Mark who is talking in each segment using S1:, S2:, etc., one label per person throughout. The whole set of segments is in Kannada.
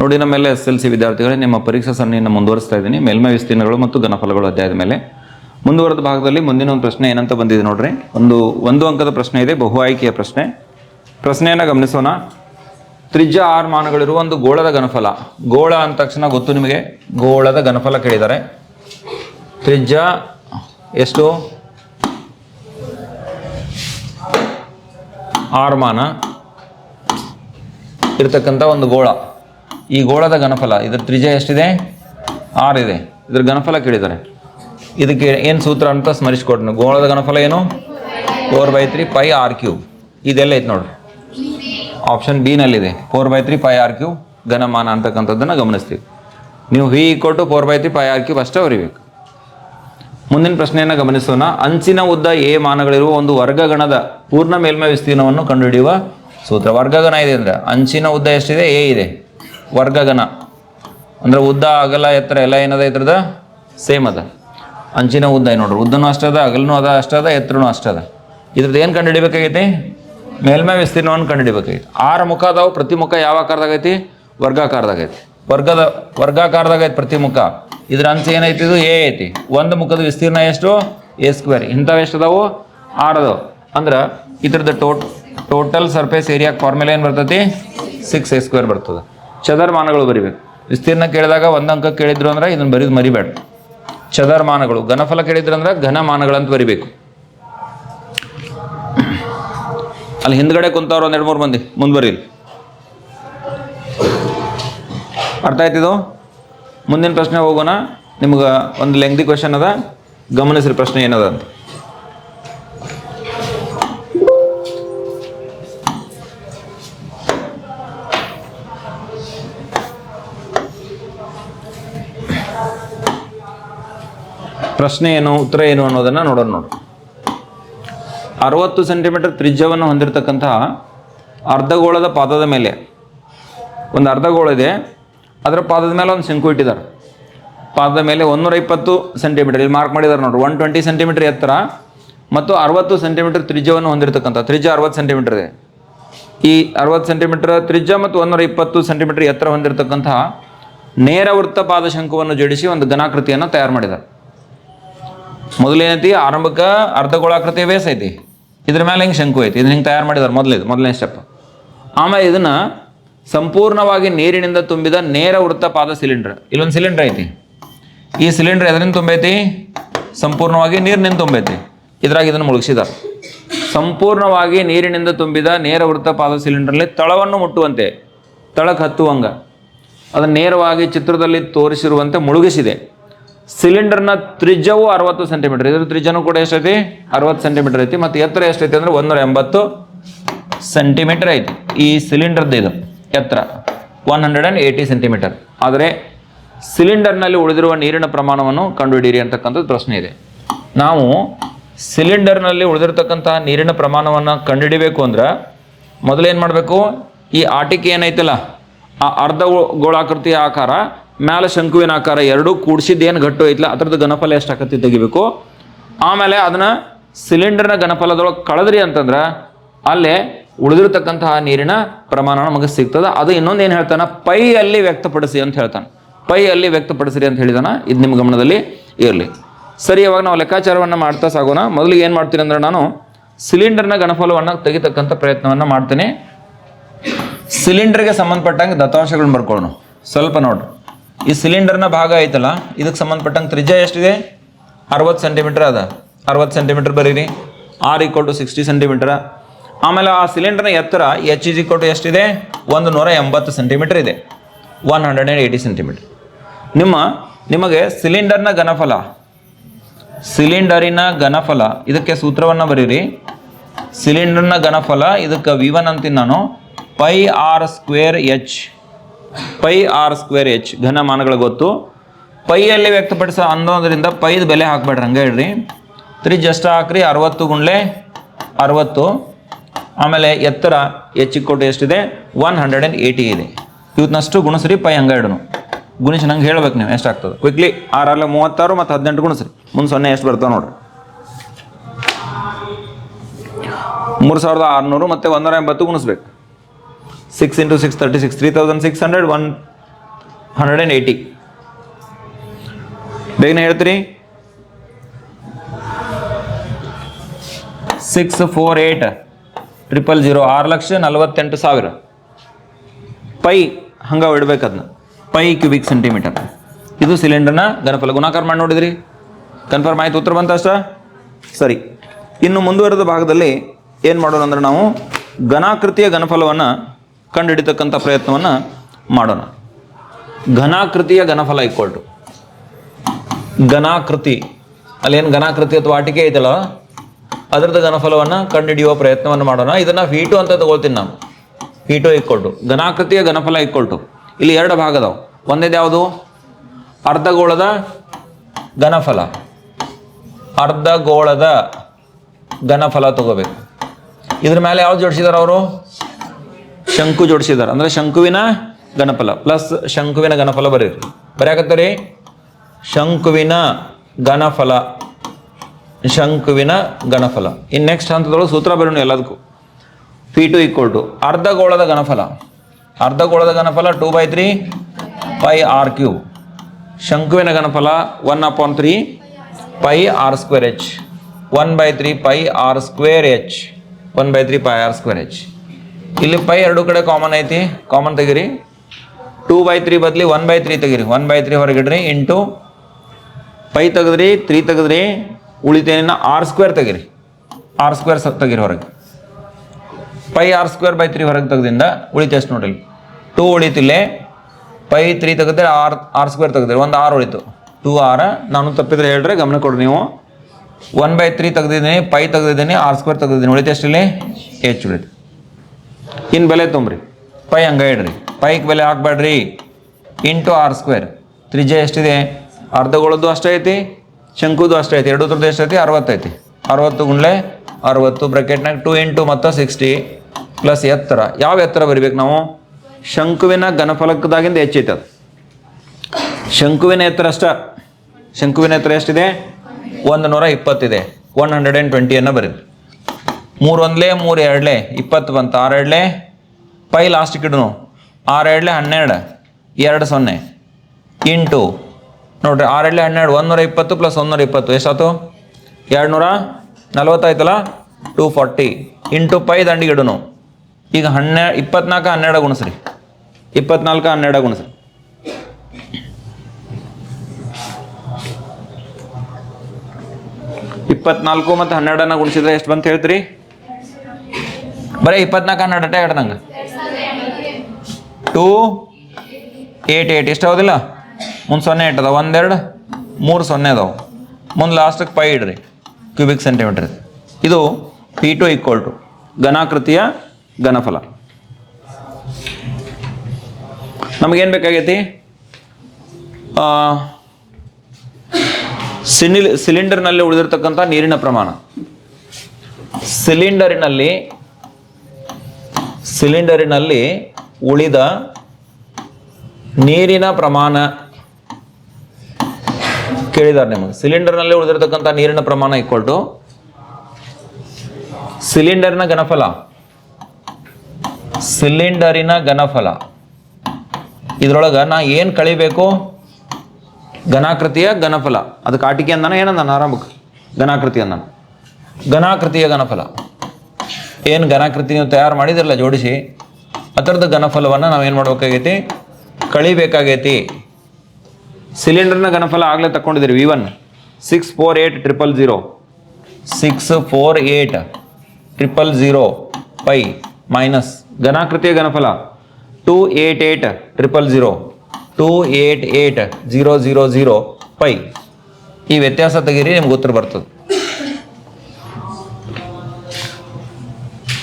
S1: ನೋಡಿ ನಮ್ಮೆಲ್ಲ ಎಸ್ ಎಲ್ ಸಿ ವಿದ್ಯಾರ್ಥಿಗಳೇ, ನಿಮ್ಮ ಪರೀಕ್ಷಾ ಸರಣಿಯನ್ನು ಮುಂದುವರಿಸ್ತಾ ಇದ್ದೀನಿ. ಮೇಲ್ಮೈ ವಿಸ್ತೀರ್ಣಗಳು ಮತ್ತು ಘನಫಲಗಳು ಅಧ್ಯಾಯದ ಮೇಲೆ. ಮುಂದುವರೆದ ಭಾಗದಲ್ಲಿ ಮುಂದಿನ ಒಂದು ಪ್ರಶ್ನೆ ಏನಂತ ಬಂದಿದೆ ನೋಡ್ರಿ. ಒಂದು ಒಂದು ಅಂಕದ ಪ್ರಶ್ನೆ ಇದೆ, ಬಹು ಆಯ್ಕೆಯ ಪ್ರಶ್ನೆ. ಪ್ರಶ್ನೆಯನ್ನು ಗಮನಿಸೋಣ. ತ್ರಿಜ್ಯ ಆರು ಮಾನಗಳಿರುವ ಒಂದು ಗೋಳದ ಘನಫಲ. ಗೋಳ ಅಂದ ತಕ್ಷಣ ಗೊತ್ತು ನಿಮಗೆ? ಗೋಳದ ಘನಫಲ ಕೇಳಿದ್ದಾರೆ. ತ್ರಿಜ್ಯ ಎಷ್ಟು? ಆರು ಮಾನ. ಇರ್ತಕ್ಕಂಥ ಒಂದು ಗೋಳ. ಈ ಗೋಳದ ಘನಫಲ, ಇದ್ರ ತ್ರಿಜ್ಯ ಎಷ್ಟಿದೆ? ಆರ್ ಇದೆ. ಇದ್ರ ಘನಫಲ ಕೇಳಿದ್ದಾರೆ. ಇದಕ್ಕೆ ಏನು ಸೂತ್ರ ಅಂತ ಸ್ಮರಿಸ್ಕೊಡ್ನು. ಗೋಳದ ಘನಫಲ ಏನು? Four by three pi r cube. ಇದೆಲ್ಲ ಐತೆ ನೋಡ್ರಿ ಆಪ್ಷನ್ ಬಿ ನಲ್ಲಿದೆ. Four by three pi r cube, ಘನಮಾನ ಅಂತಕ್ಕಂಥದ್ದನ್ನು ಗಮನಿಸ್ತೀವಿ. ನೀವು ವಿ ಕೊಟ್ಟು four by three pi r cube ಅಷ್ಟೇ ಬರಿಬೇಕು. ಮುಂದಿನ ಪ್ರಶ್ನೆಯನ್ನು ಗಮನಿಸೋಣ. ಅಂಚಿನ ಉದ್ದ ಎ ಮಾನಗಳಿರುವ ಒಂದು ವರ್ಗಗಣದ ಪೂರ್ಣ ಮೇಲ್ಮೈ ವಿಸ್ತೀರ್ಣವನ್ನು ಕಂಡುಹಿಡಿಯುವ ಸೂತ್ರ. ವರ್ಗಗಣ ಇದೆ ಅಂದರೆ ಅಂಚಿನ ಉದ್ದ ಎಷ್ಟಿದೆ? ಎ ಇದೆ. ವರ್ಗಗಣ ಅಂದ್ರೆ ಉದ್ದ, ಅಗಲ, ಎತ್ತರ ಎಲ್ಲ ಏನದ ಇದ್ರದ? ಸೇಮ್ ಅದ. ಅಂಚಿನ ಉದ್ದ ನೋಡ್ರಿ? ಉದ್ದನೂ ಅಷ್ಟದ ಅಗಲನೂ ಅದ ಅಷ್ಟದ ಎತ್ತರನೂ ಅಷ್ಟದ ಇದ್ರದ್ದು ಏನು ಕಂಡುಹಿಡಿಬೇಕಾಗೈತಿ? ಮೇಲ್ಮೈ ವಿಸ್ತೀರ್ಣವನ್ನು ಕಂಡುಹಿಡಿಬೇಕಾಗಿತ್ತು ಆರು ಮುಖ ಅದಾವು, ಪ್ರತಿ ಮುಖ ಯಾವ ಆಕಾರದಾಗೈತಿ? ವರ್ಗಾಕಾರದಾಗೈತಿ. ವರ್ಗದ, ವರ್ಗಾಕಾರದಾಗೈತಿ ಪ್ರತಿ ಮುಖ. ಇದ್ರ ಅಂಚು ಏನೈತಿ ಇದು? ಎ ಐತಿ. ಒಂದು ಮುಖದ ವಿಸ್ತೀರ್ಣ ಎಷ್ಟು? A square. ಇಂಥವು ಎಷ್ಟು ಅದಾವು? ಆರು ಅದಾವು. ಅಂದ್ರೆ ಇದ್ರದ್ದು ಟೋಟ್, ಟೋಟಲ್ ಸರ್ಫೇಸ್ ಏರಿಯಾ ಫಾರ್ಮುಲಾ ಏನು ಬರ್ತೈತಿ? ಸಿಕ್ಸ್ ಎ ಸ್ಕ್ವೇರ್ ಬರ್ತದೆ. ಚದರ್ಮಾನಗಳು ಬರಿಬೇಕು. ವಿಸ್ತೀರ್ಣ ಕೇಳಿದಾಗ ಒಂದು ಅಂಕ ಕೇಳಿದ್ರು ಅಂದ್ರೆ ಇದನ್ನ ಬರೀದು ಮರಿಬೇಡ. ಚದರ್ಮಾನಗಳು, ಘನಫಲ ಕೇಳಿದ್ರು ಅಂದ್ರೆ ಘನಮಾನಗಳಂತ ಬರಿಬೇಕು. ಅಲ್ಲಿ ಹಿಂದ್ಗಡೆ ಕುಂತವ್ರು ಒಂದೆರಡು ಮೂರು ಮಂದಿ ಮುಂದುವರಿಲಿ ಅರ್ಥ ಆಯ್ತಿದು ಮುಂದಿನ ಪ್ರಶ್ನೆ ಹೋಗೋಣ. ನಿಮ್ಗೆ ಒಂದು ಲೆಂಗ್ದಿ ಕ್ವೆಶನ್ ಅದ. ಗಮನಿಸ್ರಿ ಪ್ರಶ್ನೆ ಏನದ ಅಂತ. ಪ್ರಶ್ನೆ ಏನು, ಉತ್ತರ ಏನು ಅನ್ನೋದನ್ನು ನೋಡೋಣ ನೋಡಿ. ಅರವತ್ತು ಸೆಂಟಿಮೀಟರ್ ತ್ರಿಜ್ಯವನ್ನು ಹೊಂದಿರತಕ್ಕಂತಹ ಅರ್ಧಗೋಳದ ಪಾದದ ಮೇಲೆ, ಒಂದು ಅರ್ಧಗೋಳ ಇದೆ, ಅದರ ಪಾದದ ಮೇಲೆ ಒಂದು ಶಂಕು ಇಟ್ಟಿದ್ದಾರೆ. ಪಾದದ ಮೇಲೆ ಒಂದೂರ ಇಪ್ಪತ್ತು ಸೆಂಟಿಮೀಟರ್, ಇಲ್ಲಿ ಮಾರ್ಕ್ ಮಾಡಿದ್ದಾರೆ ನೋಡಿ ಒನ್ ಟ್ವೆಂಟಿ ಸೆಂಟಿಮೀಟರ್ ಎತ್ತರ ಮತ್ತು ಅರವತ್ತು ಸೆಂಟಿಮೀಟರ್ ತ್ರಿಜ್ಯವನ್ನು ಹೊಂದಿರತಕ್ಕಂಥ, ತ್ರಿಜ್ಯ ಅರವತ್ತು ಸೆಂಟಿಮೀಟರ್ ಇದೆ. ಈ ಅರವತ್ತು ಸೆಂಟಿಮೀಟರ್ ತ್ರಿಜ್ಯ ಮತ್ತು ಒಂದೂರ ಇಪ್ಪತ್ತು ಸೆಂಟಿಮೀಟರ್ ಎತ್ತರ ಹೊಂದಿರತಕ್ಕಂತಹ ನೇರ ವೃತ್ತ ಪಾದ ಶಂಕುವನ್ನು ಜೋಡಿಸಿ ಒಂದು ಘನಾಕೃತಿಯನ್ನು ತಯಾರು ಮಾಡಿದ್ದಾರೆ. ಮೊದಲೇನೈತಿ ಆರಂಭಕ್ಕೆ ಅರ್ಧಗೋಳಾಕೃತಿ ಬೇಸ್ ಐತಿ. ಇದ್ರ ಮೇಲೆ ಹಿಂಗೆ ಶಂಕು ಐತಿ? ಇದನ್ನ ಹಿಂಗೆ ತಯಾರು ಮಾಡಿದಾರೆ? ಮೊದಲೇದು ಮೊದಲನೇ ಸ್ಟೆಪ್ ಆಮೇಲೆ ಇದನ್ನ ಸಂಪೂರ್ಣವಾಗಿ ನೀರಿನಿಂದ ತುಂಬಿದ ನೇರ ವೃತ್ತ ಪಾದ ಸಿಲಿಂಡರ್ ಇಲ್ಲೊಂದು ಸಿಲಿಂಡರ್ ಐತಿ. ಈ ಸಿಲಿಂಡರ್ ಎದರಿಂದ ತುಂಬೈತಿ? ಸಂಪೂರ್ಣವಾಗಿ ನೀರಿನಿಂದ ತುಂಬೈತಿ. ಇದ್ರಾಗ ಇದನ್ನು ಮುಳುಗಿಸಿದಾರೆ. ಸಂಪೂರ್ಣವಾಗಿ ನೀರಿನಿಂದ ತುಂಬಿದ ನೇರ ವೃತ್ತ ಪಾದ ಸಿಲಿಂಡರ್ಲಿ ತಳವನ್ನು ಮುಟ್ಟುವಂತೆ ತಳಕ್ಕೆ ಹತ್ತುವಂಗ, ಅದನ್ನು ನೇರವಾಗಿ ಚಿತ್ರದಲ್ಲಿ ತೋರಿಸಿರುವಂತೆ ಮುಳುಗಿಸಿದೆ. ಸಿಲಿಂಡರ್ನ ತ್ರಿಜ್ಯವು ಅರವತ್ತು ಸೆಂಟಿಮೀಟರ್. ಇದ್ರ ತ್ರಿಜ್ಯನೂ ಕೂಡ ಎಷ್ಟೈತಿ? ಅರವತ್ತು ಸೆಂಟಿಮೀಟರ್ ಐತಿ. ಮತ್ತು ಎತ್ತರ ಎಷ್ಟೈತಿ ಅಂದ್ರೆ ಒಂದೂರ ಎಂಬತ್ತು ಸೆಂಟಿಮೀಟರ್ ಐತಿ. ಈ ಸಿಲಿಂಡರ್ದು ಇದು. ಎತ್ತರ. One hundred and eighty centimetre. ಆದರೆ ಸಿಲಿಂಡರ್ನಲ್ಲಿ ಉಳಿದಿರುವ ನೀರಿನ ಪ್ರಮಾಣವನ್ನು ಕಂಡುಹಿಡಿಯಿರಿ ಅಂತಕ್ಕಂಥದ್ದು ಪ್ರಶ್ನೆ ಇದೆ. ನಾವು ಸಿಲಿಂಡರ್ನಲ್ಲಿ ಉಳಿದಿರತಕ್ಕಂತಹ ನೀರಿನ ಪ್ರಮಾಣವನ್ನು ಕಂಡುಹಿಡಿಬೇಕು ಅಂದ್ರೆ ಮೊದಲೇನು ಮಾಡಬೇಕು? ಈ ಆಟಿಕೆ ಏನೈತಲ್ಲ? ಆ ಅರ್ಧ ಗೋಳಾಕೃತಿಯ ಆಕಾರ ಮ್ಯಾಲೆ ಶಂಕುವಿನ ಆಕಾರ ಎರಡೂ ಕೂಡಿಸಿದ್ದೇನು ಘಟ್ಟು ಐತಲ್ಲ ಅದ್ರದ್ದು ಘನಫಲ ಎಷ್ಟು ಆಕತಿ ತೆಗಿಬೇಕು? ಆಮೇಲೆ ಅದನ್ನ ಸಿಲಿಂಡರ್ನ ಘನಫಲದೊಳಗೆ ಕಳೆದ್ರಿ ಅಂತಂದ್ರೆ, ಅಲ್ಲೇ ಉಳಿದಿರ್ತಕ್ಕಂತಹ ನೀರಿನ ಪ್ರಮಾಣ ನಮಗೆ ಸಿಗ್ತದೆ. ಅದು ಇನ್ನೊಂದು ಏನು ಹೇಳ್ತಾನೆ, ಪೈ ಅಲ್ಲಿ ವ್ಯಕ್ತಪಡಿಸಿ ಅಂತ ಹೇಳ್ತಾನೆ. ಪೈ ಅಲ್ಲಿ ವ್ಯಕ್ತಪಡಿಸಿರಿ ಅಂತ ಹೇಳಿದಾನ, ಇದು ನಿಮ್ಮ ಗಮನದಲ್ಲಿ ಇರಲಿ. ಸರಿ, ಇವಾಗ ನಾವು ಲೆಕ್ಕಾಚಾರವನ್ನು ಮಾಡ್ತಾ ಸಾಗೋಣ. ಮೊದಲಿಗೆ ಏನು ಮಾಡ್ತೀನಿ ಅಂದ್ರೆ ನಾನು ಸಿಲಿಂಡರ್ನ ಘನಫಲವನ್ನು ತೆಗಿತಕ್ಕಂಥ ಪ್ರಯತ್ನವನ್ನು ಮಾಡ್ತೀನಿ. ಸಿಲಿಂಡರ್ಗೆ ಸಂಬಂಧಪಟ್ಟಂಗೆ ದತ್ತಾಂಶಗಳನ್ನ ಬರ್ಕೊಳ್ಳೋಣ ಸ್ವಲ್ಪ ನೋಡ್ರಿ. ಈ ಸಿಲಿಂಡರ್ನ ಭಾಗ ಐತಲ್ಲ, ಇದಕ್ಕೆ ಸಂಬಂಧಪಟ್ಟಂಗೆ ತ್ರಿಜ್ಯ ಎಷ್ಟಿದೆ? ಅರವತ್ತು ಸೆಂಟಿಮೀಟರ್ ಅದ. ಅರವತ್ತು ಸೆಂಟಿಮೀಟರ್ ಬರೀರಿ. R equal to sixty centimetre ಆಮೇಲೆ ಆ ಸಿಲಿಂಡರ್ನ ಎತ್ತರ ಎಚ್ ಇಸ್ ಈಕ್ವಲ್ ಟು ಎಷ್ಟಿದೆ? ಒಂದು ನೂರ ಎಂಬತ್ತು ಸೆಂಟಿಮೀಟರ್ ಇದೆ. One hundred and eighty centimetre ನಿಮ್ಮ, ನಿಮಗೆ ಸಿಲಿಂಡರ್ನ ಘನಫಲ ಸಿಲಿಂಡರಿನ ಘನಫಲ, ಇದಕ್ಕೆ ಸೂತ್ರವನ್ನು ಬರೀರಿ. ಸಿಲಿಂಡರ್ನ ಘನಫಲ, ಇದಕ್ಕೆ ವಿ ಒನ್ ಅಂತೀನಿ ನಾನು. Pi r square h pi r square h ಘನಮಾನಗಳು ಗೊತ್ತು. ಪೈಯಲ್ಲಿ ವ್ಯಕ್ತಪಡಿಸ ಅನ್ನೋದ್ರಿಂದ ಪೈದ ಬೆಲೆ ಹಾಕ್ಬೇಡ್ರಿ ಹಂಗೆ ಹೇಳ್ರಿ. ತ್ರೀ ಜಸ್ಟ್ ಹಾಕ್ರಿ, ಅರವತ್ತು ಗುಂಡ್ಲೆ ಅರವತ್ತು. ಆಮೇಲೆ ಎತ್ತರ ಎಚ್ ಕೊಟ್ಟು ಎಷ್ಟಿದೆ? ಒನ್ ಹಂಡ್ರೆಡ್ ಆ್ಯಂಡ್ ಏಯ್ಟಿ ಇದೆ. ಇವತ್ತಿನಷ್ಟು ಗುಣಸ್ರಿ, ಪೈ ಹಂಗೆ ಇಡೋನು. ಗುಣಿಸಿ ನಂಗೆ ಹೇಳ್ಬೇಕು ನೀವು, ಎಷ್ಟು ಆಗ್ತದೆ. ಕ್ವಿಕ್ಲಿ ಆರಲ್ಲ ಮೂವತ್ತಾರು ಮತ್ತು ಹದಿನೆಂಟು ಗುಣಸ್ರಿ. ಮುಂದೆ ಸೊನ್ನೆ ಎಷ್ಟು ಬರ್ತಾವೆ ನೋಡ್ರಿ. ಮೂರು ಸಾವಿರದ ಆರುನೂರು ಮತ್ತು ಒಂದೂರ ಎಂಬತ್ತು ಗುಣಿಸ್ಬೇಕು. Six into six thirty six three thousand six hundred one hundred and eighty ಬೇಗನೆ ಹೇಳ್ತೀರಿ? Six four eight triple zero ಆರು ಲಕ್ಷ ನಲವತ್ತೆಂಟು ಸಾವಿರ. ಪೈ ಹಂಗೆ ಇಡ್ಬೇಕು ಅದನ್ನ ಪೈ ಕ್ಯೂಬಿಕ್ ಸೆಂಟಿಮೀಟರ್ ಇದು ಸಿಲಿಂಡರ್ನ ಘನಫಲ ಗುಣಾಕಾರ ಮಾಡಿ ನೋಡಿದ್ರಿ. ಕನ್ಫರ್ಮ್ ಆಯ್ತು, ಉತ್ತರ ಬಂತ ಅಷ್ಟ? ಸರಿ. ಇನ್ನು ಮುಂದುವರೆದ ಭಾಗದಲ್ಲಿ ಏನು ಮಾಡೋಣ ಅಂದ್ರೆ ನಾವು ಘನಾಕೃತಿಯ ಘನಫಲವನ್ನು ಕಂಡುಹಿಡಿತಕ್ಕಂಥ ಪ್ರಯತ್ನವನ್ನು ಮಾಡೋಣ. ಘನಾಕೃತಿಯ ಘನಫಲ ಇಕ್ಕೊಳ್ಟು ಘನಾಕೃತಿ. ಅಲ್ಲೇನು ಘನಾಕೃತಿ ಅಥವಾ ಆಟಿಕೆ ಐತಲ್ಲ? ಅದರದ್ದು ಘನಫಲವನ್ನು ಕಂಡುಹಿಡಿಯುವ ಪ್ರಯತ್ನವನ್ನು ಮಾಡೋಣ. ಇದನ್ನು ಫೀಟು ಅಂತ ತಗೊಳ್ತೀನಿ ನಾವು ಫೀಟು ಟು ಘನಾಕೃತಿಯ ಘನಫಲ ಇಕ್ಕೊಳ್ಟು ಇಲ್ಲಿ ಎರಡು ಭಾಗ ಅದಾವೆ. ಒಂದೇದು ಯಾವುದು? ಅರ್ಧಗೋಳದ ಘನಫಲ. ಅರ್ಧಗೋಳದ ಘನಫಲ ತಗೋಬೇಕು. ಇದ್ರ ಮೇಲೆ ಯಾವ್ದು ಜೋಡಿಸಿದಾರೆ ಅವರು? ಶಂಕು ಜೋಡಿಸಿದ್ದಾರೆ. ಅಂದ್ರೆ ಶಂಕುವಿನ ಘನಫಲ. ಪ್ಲಸ್ ಶಂಕುವಿನ ಗಣಫಲ ಬರೀರಿ ಬರೆಯಾಕತ್ತೀರಿ? ಶಂಕುವಿನ ಗಣಫಲ ಶಂಕುವಿನ ಗಣಫಲ ಇನ್ನು ನೆಕ್ಸ್ಟ್ ಹಂತದೊಳಗೆ ಸೂತ್ರ ಬರೋಣ ಎಲ್ಲದಕ್ಕೂ. ಪಿ ಟು ಈಕ್ವಲ್ ಟು ಅರ್ಧಗೋಳದ ಘನಫಲ. ಅರ್ಧಗೋಳದ ಗಣಫಲ two by three pi r cube ಶಂಕುವಿನ ಗಣಫಲ one upon three pi r square h one by three pi r square h one by three pi r square h ಇಲ್ಲಿ ಪೈ ಎರಡು ಕಡೆ ಕಾಮನ್ ಐತಿ. ಕಾಮನ್ ತೆಗೀರಿ. ಟೂ ಬೈ ತ್ರೀ ಬದಲಿ ಒನ್ ಬೈ ತ್ರೀ ತೆಗಿರಿ. ಒನ್ ಬೈ ತ್ರೀ ಹೊರಗಿಡ್ರಿ ಇಂಟು ಪೈ ತೆಗೆದ್ರಿ ತ್ರೀ ತೆಗೆದ್ರಿ, ಉಳಿತೇನಿನ ಆರ್ ಸ್ಕ್ವೇರ್ ತೆಗಿರಿ. ಆರ್ ಸ್ಕ್ವೇರ್ ಸ ತೆಗಿರಿ ಹೊರಗೆ. Pi r square by three ಹೊರಗೆ ತೆಗೆದಿಂದ ಉಳಿತು ಎಷ್ಟು ನೋಡ್ರಿ ಟೂ ಉಳಿತಿಲ್ಲೇ ಪೈ ತ್ರೀ ತೆಗೆದ್ರೆ ಆರ್ ಆರ್ ಸ್ಕ್ವೇರ್ ತೆಗೆದ್ರಿ. ಒಂದು ಆರ್ ಉಳಿತು. ಟೂ ಆರ್ ನಾನು ತಪ್ಪಿದ್ರೆ ಹೇಳ್ರಿ, ಗಮನ ಕೊಡ್ರಿ ನೀವು. ಒನ್ ಬೈ ತ್ರೀ ತೆಗೆದಿದ್ದೀನಿ, ಪೈ ತೆಗೆದಿದ್ದೀನಿ ಆರ್ ಸ್ಕ್ವೇರ್ ತೆಗೆದಿದ್ದೀನಿ. ಉಳಿತು ಎಷ್ಟಿಲ್ಲಿ ಎಚ್ ಉಳಿತು. ಇನ್ನು ಬೆಲೆ ತುಂಬ್ರಿ. ಪೈ ಹಂಗೆ ಇಡ್ರಿ ಪೈಗೆ ಬೆಲೆ ಹಾಕ್ಬೇಡ್ರಿ. Into r square. ತ್ರಿಜ್ಯ ಎಷ್ಟಿದೆ? ಅರ್ಧಗೊಳದ್ದು ಅಷ್ಟೇ ಐತಿ ಶಂಕುದು ಅಷ್ಟೇ ಐತಿ. ಎರಡು ಥರದ್ದು ಎಷ್ಟೈತಿ ಅರವತ್ತೈತಿ ಅರವತ್ತು ಗುಂಡ್ಲೆ ಅರವತ್ತು ಬ್ರ್ಯಾಕೆಟ್ನಾಗ ಟು ಇಂಟು ಮತ್ತು ಸಿಕ್ಸ್ಟಿ ಪ್ಲಸ್ ಎತ್ತರ. ಯಾವ ಎತ್ತರ ಬರಿಬೇಕು ನಾವು? ಶಂಕುವಿನ ಘನಫಲಕದಾಗಿಂದ ಹೆಚ್ಚೈತೆ ಅದು. ಶಂಕುವಿನ ಎತ್ತರ ಅಷ್ಟ. ಶಂಕುವಿನ ಎತ್ತರ ಎಷ್ಟಿದೆ? ಒಂದು ನೂರ ಇಪ್ಪತ್ತಿದೆ. ಒನ್ ಹಂಡ್ರೆಡ್ ಆ್ಯಂಡ್ ಟ್ವೆಂಟಿಯನ್ನು ಬರೀರಿ ಮೂರು ಒಂದ್ಲೆ ಮೂರು ಎರಡ್ಲೆ ಇಪ್ಪತ್ತು ಬಂತು ಆರು ಎರಡ್ಲೆ ಪೈ ಲಾಸ್ಟ್ ಕಿಡ್ನು. ಆರು ಎರಡ್ಲೆ ಹನ್ನೆರಡು. ಎರಡು ಸೊನ್ನೆ. ಇಂಟು ನೋಡ್ರಿ ಆರು ಎರಡ್ಲೆ ಹನ್ನೆರಡು ಒಂದೂರ ಇಪ್ಪತ್ತು ಪ್ಲಸ್ ಒಂದೂರ ಇಪ್ಪತ್ತು. ಎಷ್ಟಾಯ್ತು? ಎರಡು ನೂರ ನಲ್ವತ್ತಾಯ್ತಲ್ಲ? ಟೂ ಫಾರ್ಟಿ ಇಂಟು ಪೈ ದಂಡಿಗೆ ಇಡೋನು ಈಗ ಹನ್ನೆ, ಇಪ್ಪತ್ನಾಲ್ಕು, ಹನ್ನೆರಡು ಗುಣಿಸ್ರಿ. ಇಪ್ಪತ್ನಾಲ್ಕು, ಹನ್ನೆರಡು ಗುಣಿಸ್ರಿ. ಇಪ್ಪತ್ನಾಲ್ಕು ಮತ್ತು ಹನ್ನೆರಡನ್ನ ಗುಣಿಸಿದ್ರೆ ಎಷ್ಟು ಬಂತ ಹೇಳ್ತೀರಿ? ಬರೀ ಇಪ್ಪತ್ನಾಲ್ಕು ಹನ್ನೆರಡು ಅಟ ಎರಡು ನಂಗೆ. ಟೂ ಏಟ್ ಏಟ್ ಇಷ್ಟು ಹೌದಿಲ್ಲ ಮುಂದೆ ಸೊನ್ನೆ ಎಂಟು ಅದಾವ ಒಂದೆರಡು, ಮೂರು ಸೊನ್ನೆ ಅದಾವೆ. ಮುಂದೆ ಲಾಸ್ಟಿಗೆ ಪೈ ಇಡ್ರಿ. ಕ್ಯೂಬಿಕ್ ಸೆಂಟಿಮೀಟರ್ ಇದು ಪಿ ಟು ಈಕ್ವಲ್ ಟು ಘನಾಕೃತಿಯ ಘನಫಲ. ನಮಗೇನು ಬೇಕಾಗೈತಿ? ಸಿನಿಲ್ ಸಿಲಿಂಡರ್ನಲ್ಲಿ ಉಳಿದಿರ್ತಕ್ಕಂಥ ನೀರಿನ ಪ್ರಮಾಣ. ಸಿಲಿಂಡರಿನಲ್ಲಿ ಸಿಲಿಂಡರಿನಲ್ಲಿ ಉಳಿದ ನೀರಿನ ಪ್ರಮಾಣ ಕೇಳಿದ್ದಾರೆ ನಿಮಗೆ. ಸಿಲಿಂಡರ್ನಲ್ಲಿ ಉಳಿದಿರತಕ್ಕಂಥ ನೀರಿನ ಪ್ರಮಾಣ ಈಕ್ವಲ್ ಟು ಸಿಲಿಂಡರ್ನ ಘನಫಲ. ಸಿಲಿಂಡರಿನ ಘನಫಲ. ಇದ್ರೊಳಗೆ ನಾ ಏನು ಕಳಿಬೇಕು? ಘನಾಕೃತಿಯ ಘನಫಲ. ಅದಕ್ಕೆ ಆಟಿಕೆ ಅಂದಾನ ಏನಂದಾನ ಆರಂಭಕ್ಕೆ? ಘನಾಕೃತಿ ಅಂದಾನ. ಘನಾಕೃತಿಯ ಘನಫಲ. ಏನು ಘನಾಕೃತಿ ನೀವು ತಯಾರು ಮಾಡಿದಿರಲ್ಲ ಜೋಡಿಸಿ ಅದರದ ಘನಫಲವನ್ನು ನಾವೇನು ಮಾಡ್ಬೇಕಾಗೈತಿ? ಕಳಿಬೇಕಾಗೈತಿ. ಸಿಲಿಂಡರ್ನ ಘನಫಲ ಆಗಲೇ ತಗೊಂಡಿದ್ದೀರಿ v one six four eight triple zero six four eight triple zero pi minus ಘನಾಕೃತಿಯ ಘನಫಲ two eight eight triple zero two eight eight zero zero zero pi ಈ ವ್ಯತ್ಯಾಸ ತೆಗೀರಿ, ನಿಮ್ಗೆ ಉತ್ತರ ಬರ್ತದೆ.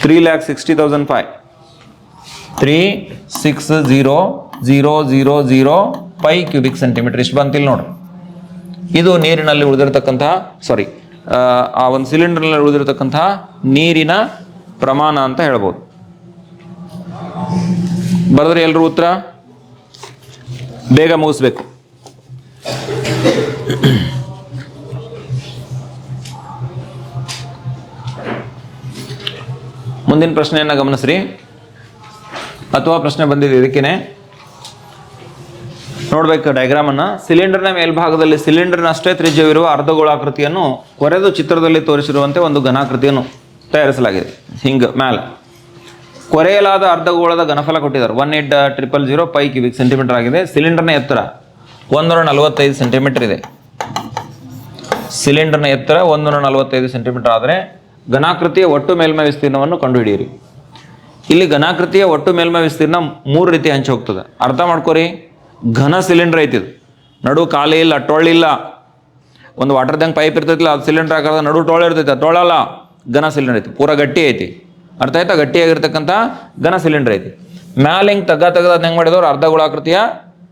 S1: Three lakh sixty thousand five three six zero zero zero zero pi cubic centimetre ಇಷ್ಟು ಬಂತಿಲ್ಲ ನೋಡ್ರಿ ಇದು ನೀರಿನಲ್ಲಿ ಉಳಿದಿರತಕ್ಕಂತಹ ಸಾರಿ ಆ ಒಂದು ಸಿಲಿಂಡರ್ನಲ್ಲಿ ಉಳಿದಿರತಕ್ಕಂತಹ ನೀರಿನ ಪ್ರಮಾಣ ಅಂತ ಹೇಳ್ಬೋದು. ಬರೆದ್ರೆ ಎಲ್ಲರೂ ಉತ್ತರ? ಬೇಗ ಮುಗಿಸ್ಬೇಕು. ಮುಂದಿನ ಪ್ರಶ್ನೆಯನ್ನು ಗಮನಿಸ್ರಿ. ಅಥವಾ ಪ್ರಶ್ನೆ ಬಂದಿದೆ ಇದಕ್ಕೇನೆ. ನೋಡ್ಬೇಕು ಡಯಾಗ್ರಾಮನ್ನು ಸಿಲಿಂಡರ್ನ ಮೇಲ್ಭಾಗದಲ್ಲಿ ಸಿಲಿಂಡರ್ನಷ್ಟೇ ತ್ರಿಜ್ಯವಿರುವ ಅರ್ಧಗೋಳಾಕೃತಿಯನ್ನು ಕೊರೆದು ಚಿತ್ರದಲ್ಲಿ ತೋರಿಸಿರುವಂತೆ ಒಂದು ಘನಾಕೃತಿಯನ್ನು ತಯಾರಿಸಲಾಗಿದೆ. ಹಿಂಗೆ, ಮ್ಯಾಲ. ಕೊರೆಯಲಾದ ಅರ್ಧಗೋಳದ ಘನಫಲ ಕೊಟ್ಟಿದ್ದಾರೆ. One eight triple zero pi cubic centimetre ಆಗಿದೆ. ಸಿಲಿಂಡರ್ನ ಎತ್ತರ ಒಂದೂರ ನಲವತ್ತೈದು ಸೆಂಟಿಮೀಟರ್ ಇದೆ ಸಿಲಿಂಡರ್ನ ಎತ್ತರ ಒಂದೂರ ನಲವತ್ತೈದು ಸೆಂಟಿಮೀಟರ್ ಆದರೆ ಘನಾಕೃತಿಯ ಒಟ್ಟು ಮೇಲ್ಮೈ ವಿಸ್ತೀರ್ಣವನ್ನು ಕಂಡುಹಿಡಿಯಿರಿ. ಇಲ್ಲಿ ಘನಾಕೃತಿಯ ಒಟ್ಟು ಮೇಲ್ಮೈ ವಿಸ್ತೀರ್ಣ ಮೂರು ರೀತಿ ಹಂಚಿ ಹೋಗ್ತದೆ. ಅರ್ಥ ಮಾಡ್ಕೊರಿ? ಘನ ಸಿಲಿಂಡರ್ ಐತಿ ಇದು. ನಡು ಖಾಲಿ ಇಲ್ಲ ಟೊಳ್ಳಿಲ್ಲ ಒಂದು ವಾಟರ್ದಂಗೆ ಪೈಪ್ ಇರ್ತೈತಿಲ್ಲ, ಅದು ಸಿಲಿಂಡರ್ ಹಾಕಿದ್ರೆ ನಡು ಟೊಳ್ಳು ಇರ್ತೈತೆ ಟೊಳ್ಳಲ್ಲ. ಘನ ಸಿಲಿಂಡರ್ ಐತಿ, ಪೂರ ಗಟ್ಟಿ ಐತಿ. ಅರ್ಥ ಆಯ್ತಾ? ಗಟ್ಟಿಯಾಗಿರ್ತಕ್ಕಂಥ ಘನ ಸಿಲಿಂಡರ್ ಐತಿ. ಮ್ಯಾಲೆ ಹಿಂಗೆ ತಗ್ಗ ತೆಗ್ದು ಅದನ್ನ ಹೆಂಗೆ ಮಾಡಿದವ್ರು? ಅರ್ಧ ಗುಳಾಕೃತಿಯ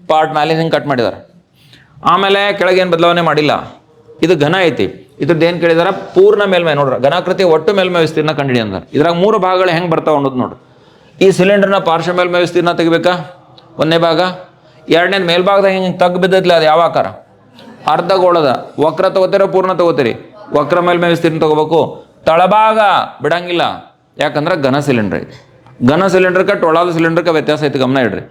S1: ಪಾರ್ಟ್ ಮ್ಯಾಲೆ ಹಿಂಗೆ ಕಟ್ ಮಾಡಿದ್ದಾರೆ ಆಮೇಲೆ ಕೆಳಗೇನು ಬದಲಾವಣೆ ಮಾಡಿಲ್ಲ? ಇದು ಘನ ಐತಿ. ಇದ್ರದ್ದು ಏನು ಕೇಳಿದಾರ? ಪೂರ್ಣ ಮೇಲ್ಮೈ ನೋಡ್ರ. ಘನಾಕೃತಿ ಒಟ್ಟು ಮೇಲ್ಮೈ ವಿಸ್ತೀರ್ಣ ಕಂಡಿಡಿ ಅಂದ್ರೆ. ಇದ್ರಾಗ ಮೂರು ಭಾಗಗಳು ಹೆಂಗೆ ಬರ್ತಾವೆ ಅನ್ನೋದು ನೋಡ್ರಿ. ಈ ಸಿಲಿಂಡರ್ನ ಪಾರ್ಶ್ವ ಮೇಲ್ಮೈ ವಿಸ್ತೀರ್ಣ ತೆಗಿಬೇಕಾ? ಒಂದನೇ ಭಾಗ. ಎರಡನೇ ಮೇಲ್ಭಾಗದಾಗ ಹಿಂಗೆ ತಗ್ಗು ಬಿದ್ದೈತಿಲ್ಲ ಅದು ಯಾವ ಆಕಾರ? ಅರ್ಧ ಗೋಳದ. ವಕ್ರ ತಗೋತೀರ, ಪೂರ್ಣ ತಗೋತೀರಿ? ವಕ್ರ ಮೇಲ್ಮೈ ವಿಸ್ತೀರ್ಣ ತಗೋಬೇಕು. ತಳಭಾಗ ಬಿಡಂಗಿಲ್ಲ. ಯಾಕಂದ್ರೆ ಘನ ಸಿಲಿಂಡರ್ ಐತಿ. ಘನ ಸಿಲಿಂಡರ್ಕ ಟೊಳಾದ ಸಿಲಿಂಡರ್ಕ ವ್ಯತ್ಯಾಸ ಐತಿ, ಗಮನ ಇಡ್ರಿ.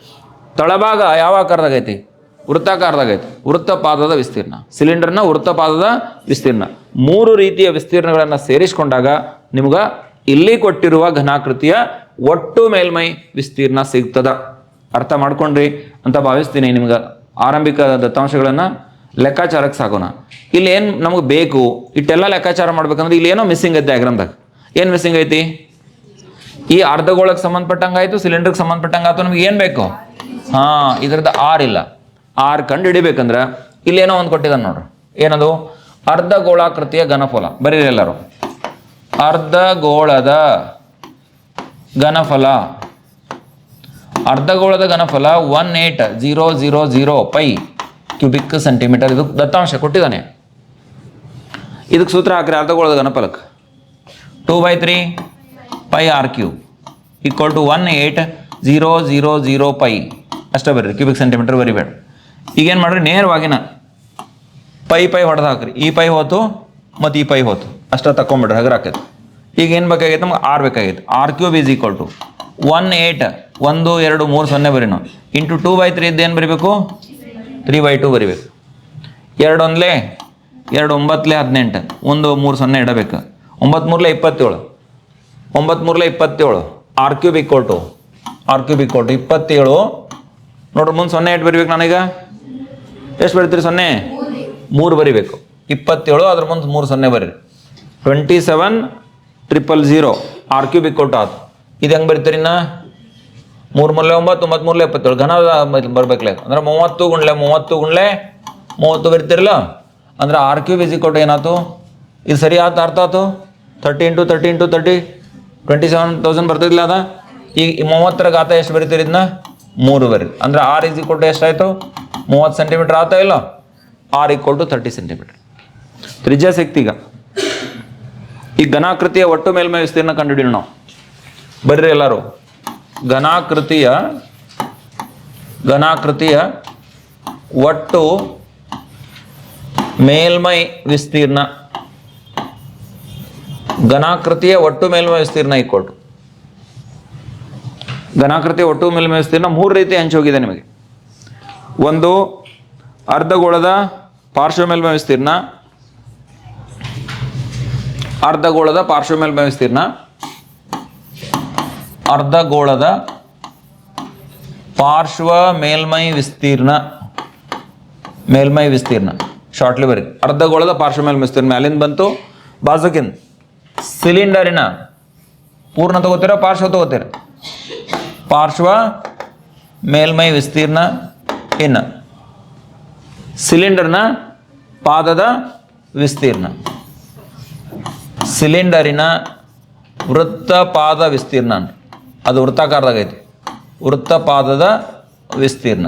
S1: ತಳಭಾಗ ಯಾವ ಆಕಾರದಾಗ ಐತಿ? ವೃತ್ತಾಕಾರದಾಗ ಐತಿ ವೃತ್ತಪಾದದ ವಿಸ್ತೀರ್ಣ. ಸಿಲಿಂಡರ್ನ ವೃತ್ತಪಾದದ ವಿಸ್ತೀರ್ಣ. ಮೂರು ರೀತಿಯ ವಿಸ್ತೀರ್ಣಗಳನ್ನು ಸೇರಿಸಿಕೊಂಡಾಗ ನಿಮ್ಗೆ ಇಲ್ಲಿ ಕೊಟ್ಟಿರುವ ಘನಾಕೃತಿಯ ಒಟ್ಟು ಮೇಲ್ಮೈ ವಿಸ್ತೀರ್ಣ ಸಿಗ್ತದ. ಅರ್ಥ ಮಾಡ್ಕೊಂಡ್ರಿ ಅಂತ ಭಾವಿಸ್ತೀನಿ ನಿಮ್ಗೆ. ಆರಂಭಿಕ ದತ್ತಾಂಶಗಳನ್ನು ಲೆಕ್ಕಾಚಾರಕ್ಕೆ ಸಾಕೋಣ. ಇಲ್ಲಿ ಏನು ನಮಗೆ ಬೇಕು? ಇಟ್ಟೆಲ್ಲ ಲೆಕ್ಕಾಚಾರ ಮಾಡ್ಬೇಕಂದ್ರೆ ಇಲ್ಲಿ ಏನೋ ಮಿಸ್ಸಿಂಗ್ ಐತೆ ಡಯಾಗ್ರಾಮ್ದಾಗ ಏನು ಮಿಸ್ಸಿಂಗ್ ಐತಿ? ಈ ಅರ್ಧಗೋಳಕ್ಕೆ ಸಂಬಂಧಪಟ್ಟಂಗೆ ಆಯಿತು ಸಿಲಿಂಡರ್ಗೆ ಸಂಬಂಧಪಟ್ಟಂಗಾಯ್ತು, ನಮ್ಗೆ ಏನು ಬೇಕು? ಹಾಂ, ಇದ್ರದ್ದು ಆರ್ ಇಲ್ಲ. ಆರ್ ಕಂಡು ಹಿಡಿಬೇಕಂದ್ರೆ ಇಲ್ಲೇನೋ ಒಂದು ಕೊಟ್ಟಿದ್ದಾನೆ ನೋಡ್ರಿ. ಏನದು? ಅರ್ಧ ಗೋಳಾಕೃತಿಯ ಘನಫಲ. ಬರೀರಿ ಎಲ್ಲರೂ. ಅರ್ಧಗೋಳದ ಘನಫಲ. ಅರ್ಧಗೋಳದ ಘನಫಲ one eight zero zero zero pi cubic centimetre. ಇದು ದತ್ತಾಂಶ ಕೊಟ್ಟಿದ್ದಾನೆ. ಇದಕ್ಕೆ ಸೂತ್ರ ಹಾಕ್ರಿ ಅರ್ಧಗೋಳದ ಘನಫಲಕ್ಕೆ. Two by three pi r cube equal to one eight zero zero zero pi. ಅಷ್ಟೇ ಬರ್ರಿ, ಕ್ಯೂಬಿಕ್ ಸೆಂಟಿಮೀಟರ್ ಬರಿಬೇಡ. ಈಗೇನು ಮಾಡ್ರಿ? ನೇರವಾಗಿನ ಪೈ ಪೈ ಹೊಡೆದು ಹಾಕ್ರಿ. ಈ ಪೈ ಹೋತು, ಮತ್ತು ಈ ಪೈ ಹೋತು. ಅಷ್ಟ ತಕೊಂಬಿಡ್ರಿ ಹಗರ್ ಹಾಕೈತಿ ಈಗ ಏನು ಬೇಕಾಗೈತೆ ನಮ್ಗೆ? R ಬೇಕಾಗೈತೆ. R cube is equal to one eight, ಒಂದು, ಎರಡು, ಮೂರು, ಸೊನ್ನೆ ಬರೀ ನಾವು. ಇಂಟು ಟೂ ಬೈ ತ್ರೀ ಇದ್ದೇನು ಬರಿಬೇಕು? ತ್ರೀ ಬೈ ಟು ಬರಿಬೇಕು. ಎರಡು ಒಂದ್ಲೆ ಎರಡು ಒಂಬತ್ತಲೆ ಹದಿನೆಂಟು. ಒಂದು, ಮೂರು, ಸೊನ್ನೆ ಇಡಬೇಕು. ಒಂಬತ್ತು ಮೂರಲೇ ಇಪ್ಪತ್ತೇಳು. ಒಂಬತ್ತು ಇಪ್ಪತ್ತೇಳು. R cube equal to, r cube equal to ಇಪ್ಪತ್ತೇಳು. ನೋಡ್ರಿ, ಮುಂದೆ ಸೊನ್ನೆ ಇಟ್ಟು ಬರಿಬೇಕು ನಾನೀಗ. ಎಷ್ಟು ಬರೀತೀರಿ ಸೊನ್ನೆ? ಮೂರು ಬರಿಬೇಕು. ಇಪ್ಪತ್ತೇಳು, ಅದ್ರ ಮುಂದೆ ಮೂರು ಸೊನ್ನೆ ಬರೀರಿ. Twenty seven triple zero r cube ಇಕ್ಕೊಟ್ಟು ಅದು ಇದು ಹೆಂಗೆ ಬರಿತೀರಿ ನಾ ಮೂರು ಮೂರಲೆ ಒಂಬತ್ತು ಒಂಬತ್ತು ಮೂರಲೆ ಎಪ್ಪತ್ತೇಳು. ಘನ ಬರ್ಬೇಕಲ್ಲ ಅಂದ್ರೆ ಮೂವತ್ತು ಗುಂಡ್ಲೆ ಮೂವತ್ತು ಗುಂಡ್ಲೆ ಮೂವತ್ತು ಬರಿತೀರಲ್ಲ? ಅಂದ್ರೆ ಆರ್ ಕ್ಯೂಬ್ ಇಸ್ ಕೊಟ್ಟು ಏನಾಯ್ತು? ಇದು ಸರಿ ಆತ ಅರ್ಥ ಆಯ್ತು? Thirty into thirty into thirty twenty seven thousand ಬರ್ತಿದ್ಲ ಅದ? ಈಗ ಮೂವತ್ತರ ಗಾತ ಎಷ್ಟು ಬರಿತೀರಿ ಇದನ್ನ ಮೂರು ಬರೀ ಅಂದ್ರೆ ಆರ್ ಇಸ್ ಕೊಟ್ಟು ಎಷ್ಟಾಯ್ತು ಮೂವತ್ತು ಸೆಂಟಿಮೀಟರ್ ಆತ ಇಲ್ಲ? R equal to thirty centimetre ತ್ರಿಜ್ಯ ಶಕ್ತಿಗ ಈ ಘನಾಕೃತಿಯ ಒಟ್ಟು ಮೇಲ್ಮೈ ವಿಸ್ತೀರ್ಣ ಕಂಡುಹಿಡಿಯೋಣ ನಾವು. ಬರ್ರಿ ಎಲ್ಲರೂ. ಘನಾಕೃತಿಯ ಘನಾಕೃತಿಯ ಒಟ್ಟು ಮೇಲ್ಮೈ ವಿಸ್ತೀರ್ಣ. ಘನಾಕೃತಿಯ ಒಟ್ಟು ಮೇಲ್ಮೈ ವಿಸ್ತೀರ್ಣ ಈಕ್ವಲ್ ಟು ಘನಾಕೃತಿಯ ಒಟ್ಟು ಮೇಲ್ಮೈ ವಿಸ್ತೀರ್ಣ ಮೂರು ರೀತಿ ಹಂಚಿ ಹೋಗಿದೆ ನಿಮಗೆ. ಒಂದು ಅರ್ಧಗೋಳದ ಪಾರ್ಶ್ವ ಮೇಲ್ಮೈ ವಿಸ್ತೀರ್ಣ ಅರ್ಧಗೋಳದ ಪಾರ್ಶ್ವ ಮೇಲ್ಮೈ ವಿಸ್ತೀರ್ಣ ಅರ್ಧಗೋಳದ ಪಾರ್ಶ್ವ ಮೇಲ್ಮೈ ವಿಸ್ತೀರ್ಣ. ಮೇಲ್ಮೈ ವಿಸ್ತೀರ್ಣ. ಶಾರ್ಟ್ಲಿ ಬರಿ ಅರ್ಧಗೋಳದ ಪಾರ್ಶ್ವ ಮೇಲ್ಮೈ ವಿಸ್ತೀರ್ಣ ಅಲ್ಲಿಂದ ಬಂತು. ಬಾಜುಕಿಂದ ಸಿಲಿಂಡರಿನ ಪೂರ್ಣ ತಗೋತೀರ, ಪಾರ್ಶ್ವ ತಗೋತೀರ? ಪಾರ್ಶ್ವ ಮೇಲ್ಮೈ ವಿಸ್ತೀರ್ಣ. ಇನ್ನು ಸಿಲಿಂಡರ್ನ ಪಾದದ ವಿಸ್ತೀರ್ಣ. ಸಿಲಿಂಡರಿನ ವೃತ್ತಪಾದ ವಿಸ್ತೀರ್ಣ ಅದು ವೃತ್ತಾಕಾರದಾಗ ಐತಿ. ವೃತ್ತಪಾದದ ವಿಸ್ತೀರ್ಣ.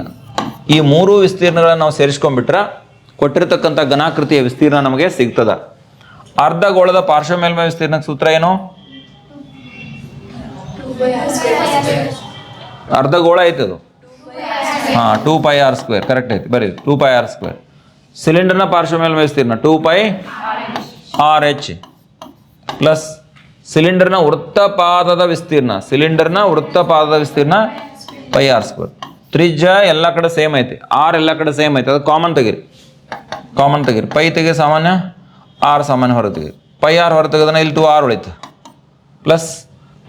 S1: ಈ ಮೂರು ವಿಸ್ತೀರ್ಣಗಳನ್ನು ನಾವು ಸೇರಿಸ್ಕೊಂಡ್ಬಿಟ್ರೆ ಕೊಟ್ಟಿರ್ತಕ್ಕಂಥ ಘನಾಕೃತಿಯ ವಿಸ್ತೀರ್ಣ ನಮಗೆ ಸಿಗ್ತದ. ಅರ್ಧಗೋಳದ ಪಾರ್ಶ್ವ ಮೇಲ್ಮೈ ವಿಸ್ತೀರ್ಣಕ್ಕೆ ಸೂತ್ರ ಏನು? ಅರ್ಧ ಗೋಳ ಅದು ಹಾಂ two pi r square correct ಐತಿ ಬರೀ ಟೂ ಪೈ ಆರ್ ಸ್ಕ್ವೇರ್ ಸಿಲಿಂಡರ್ನ ಪಾರ್ಶ್ವ ಮೇಲೆ ವಿಸ್ತೀರ್ಣ two pi r h plus ಸಿಲಿಂಡರ್ನ ವೃತ್ತಪಾದದ ವಿಸ್ತೀರ್ಣ ಸಿಲಿಂಡರ್ನ ವೃತ್ತಪಾದದ ವಿಸ್ತೀರ್ಣ ಪೈ ಆರ್ ಸ್ಕ್ವೇರ್ ತ್ರಿಜ್ಯ ಎಲ್ಲ ಕಡೆ ಸೇಮ್ ಐತಿ ಆರ್ ಎಲ್ಲ ಕಡೆ ಸೇಮ್ ಐತಿ, ಅದು ಕಾಮನ್ ತೆಗೀರಿ. ಕಾಮನ್ ತೆಗೀರಿ. ಪೈ ತೆಗೆ ಸಾಮಾನ್ಯ ಆರ್ ಸಾಮಾನ್ಯ ಹೊರ ತೆಗೀರಿ. ಪೈ ಆರ್ ಹೊರ ತೆಗೆದನ ಇಲ್ಲಿ ಟೂ ಆರ್ ಉಳಿತು ಪ್ಲಸ್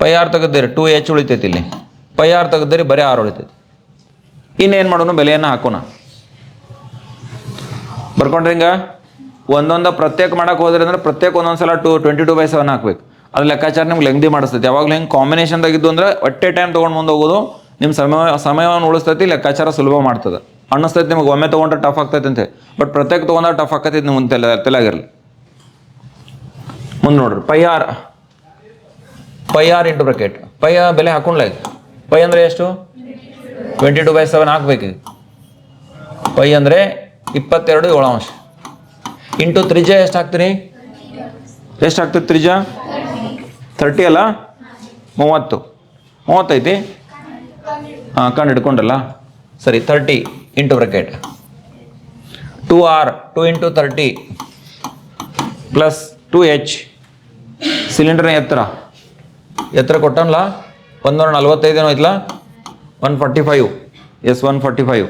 S1: ಪೈ ಆರ್ ತೆಗೆದಿರಿ ಟೂ ಎಚ್ ಉಳಿತೈತಿ ಇಲ್ಲಿ. ಪೈ ಆರ್ ತೆಗೆದಿರಿ, ಬರೀ ಆರ್ ಉಳಿತೈತಿ. ಇನ್ನೇನು ಮಾಡೋಣ ಬೆಲೆಯನ್ನು ಹಾಕೋಣ. ಬರ್ಕೊಂಡ್ರಿ ಹಿಂಗೆ ಒಂದೊಂದು ಪ್ರತ್ಯೇಕ ಮಾಡಕ್ಕೆ ಹೋದ್ರೆ ಅಂದ್ರೆ ಪ್ರತ್ಯೇಕ ಒಂದೊಂದು ಸಲ two twenty two by seven ಹಾಕ್ಬೇಕು. ಅದು ಲೆಕ್ಕಾಚಾರ ನಿಮ್ಗೆ ಲೆಂಗ್ದಿ ಮಾಡಿಸ್ತೈತಿ. ಯಾವಾಗಲೂ ಹಿಂಗೆ ಕಾಂಬಿನೇಷನ್ದಾಗಿದ್ದು ಅಂದ್ರೆ ಒಟ್ಟೆ ಟೈಮ್ ತೊಗೊಂಡು ಮುಂದೆ ಹೋಗೋದು ನಿಮ್ಮ ಸಮಯ, ಸಮಯವನ್ನು ಉಳಿಸ್ತೈತಿ, ಲೆಕ್ಕಾಚಾರ ಸುಲಭ ಮಾಡ್ತದೆ. ಅನ್ನಿಸ್ತೈತಿ ನಿಮ್ಗೆ ಒಮ್ಮೆ ತೊಗೊಂಡ್ರೆ ಟಫ್ ಆಗ್ತೈತಿ ಅಂತ. ಬಟ್ ಪ್ರತ್ಯೇಕ ತೊಗೊಂಡ್ರೆ ಟಫ್ ಆಗ್ತೈತಿ ನಿಮ್ಮ ತಲೆ, ತಲೆಯಾಗಿರಲಿ. ಮುಂದೆ ನೋಡ್ರಿ. Pi R. Pi R into bracket pi ಬೆಲೆ ಹಾಕೊಂಡ್ಲಾಯ್ತು ಪೈ ಅಂದರೆ ಎಷ್ಟು? ಟ್ವೆಂಟಿ ಟು ಬೈ ಸೆವೆನ್ ಹಾಕ್ಬೇಕು. ಪೈ ಅಂದರೆ ಇಪ್ಪತ್ತೆರಡು ಏಳು ಅಂಶ. ಇಂಟು ತ್ರಿಜ ಎಷ್ಟು ಹಾಕ್ತೀರಿ? ಎಷ್ಟು ಹಾಕ್ತೀರಿ ತ್ರಿಜ ತರ್ಟಿ ಅಲ್ಲ? ಮೂವತ್ತು. ಮೂವತ್ತೈತಿ ಹಾಂ ಕಂಡು ಹಿಡ್ಕೊಂಡಲ್ಲ? ಸರಿ thirty into bracket two r two into thirty plus two h ಸಿಲಿಂಡರ್ನ ಎತ್ತರ. ಎತ್ತರ ಕೊಟ್ಟನಲ್ಲ ಒಂದೂರ ನಲ್ವತ್ತೈದೇನೋ ಐತಲ್ಲ one forty five yes one forty five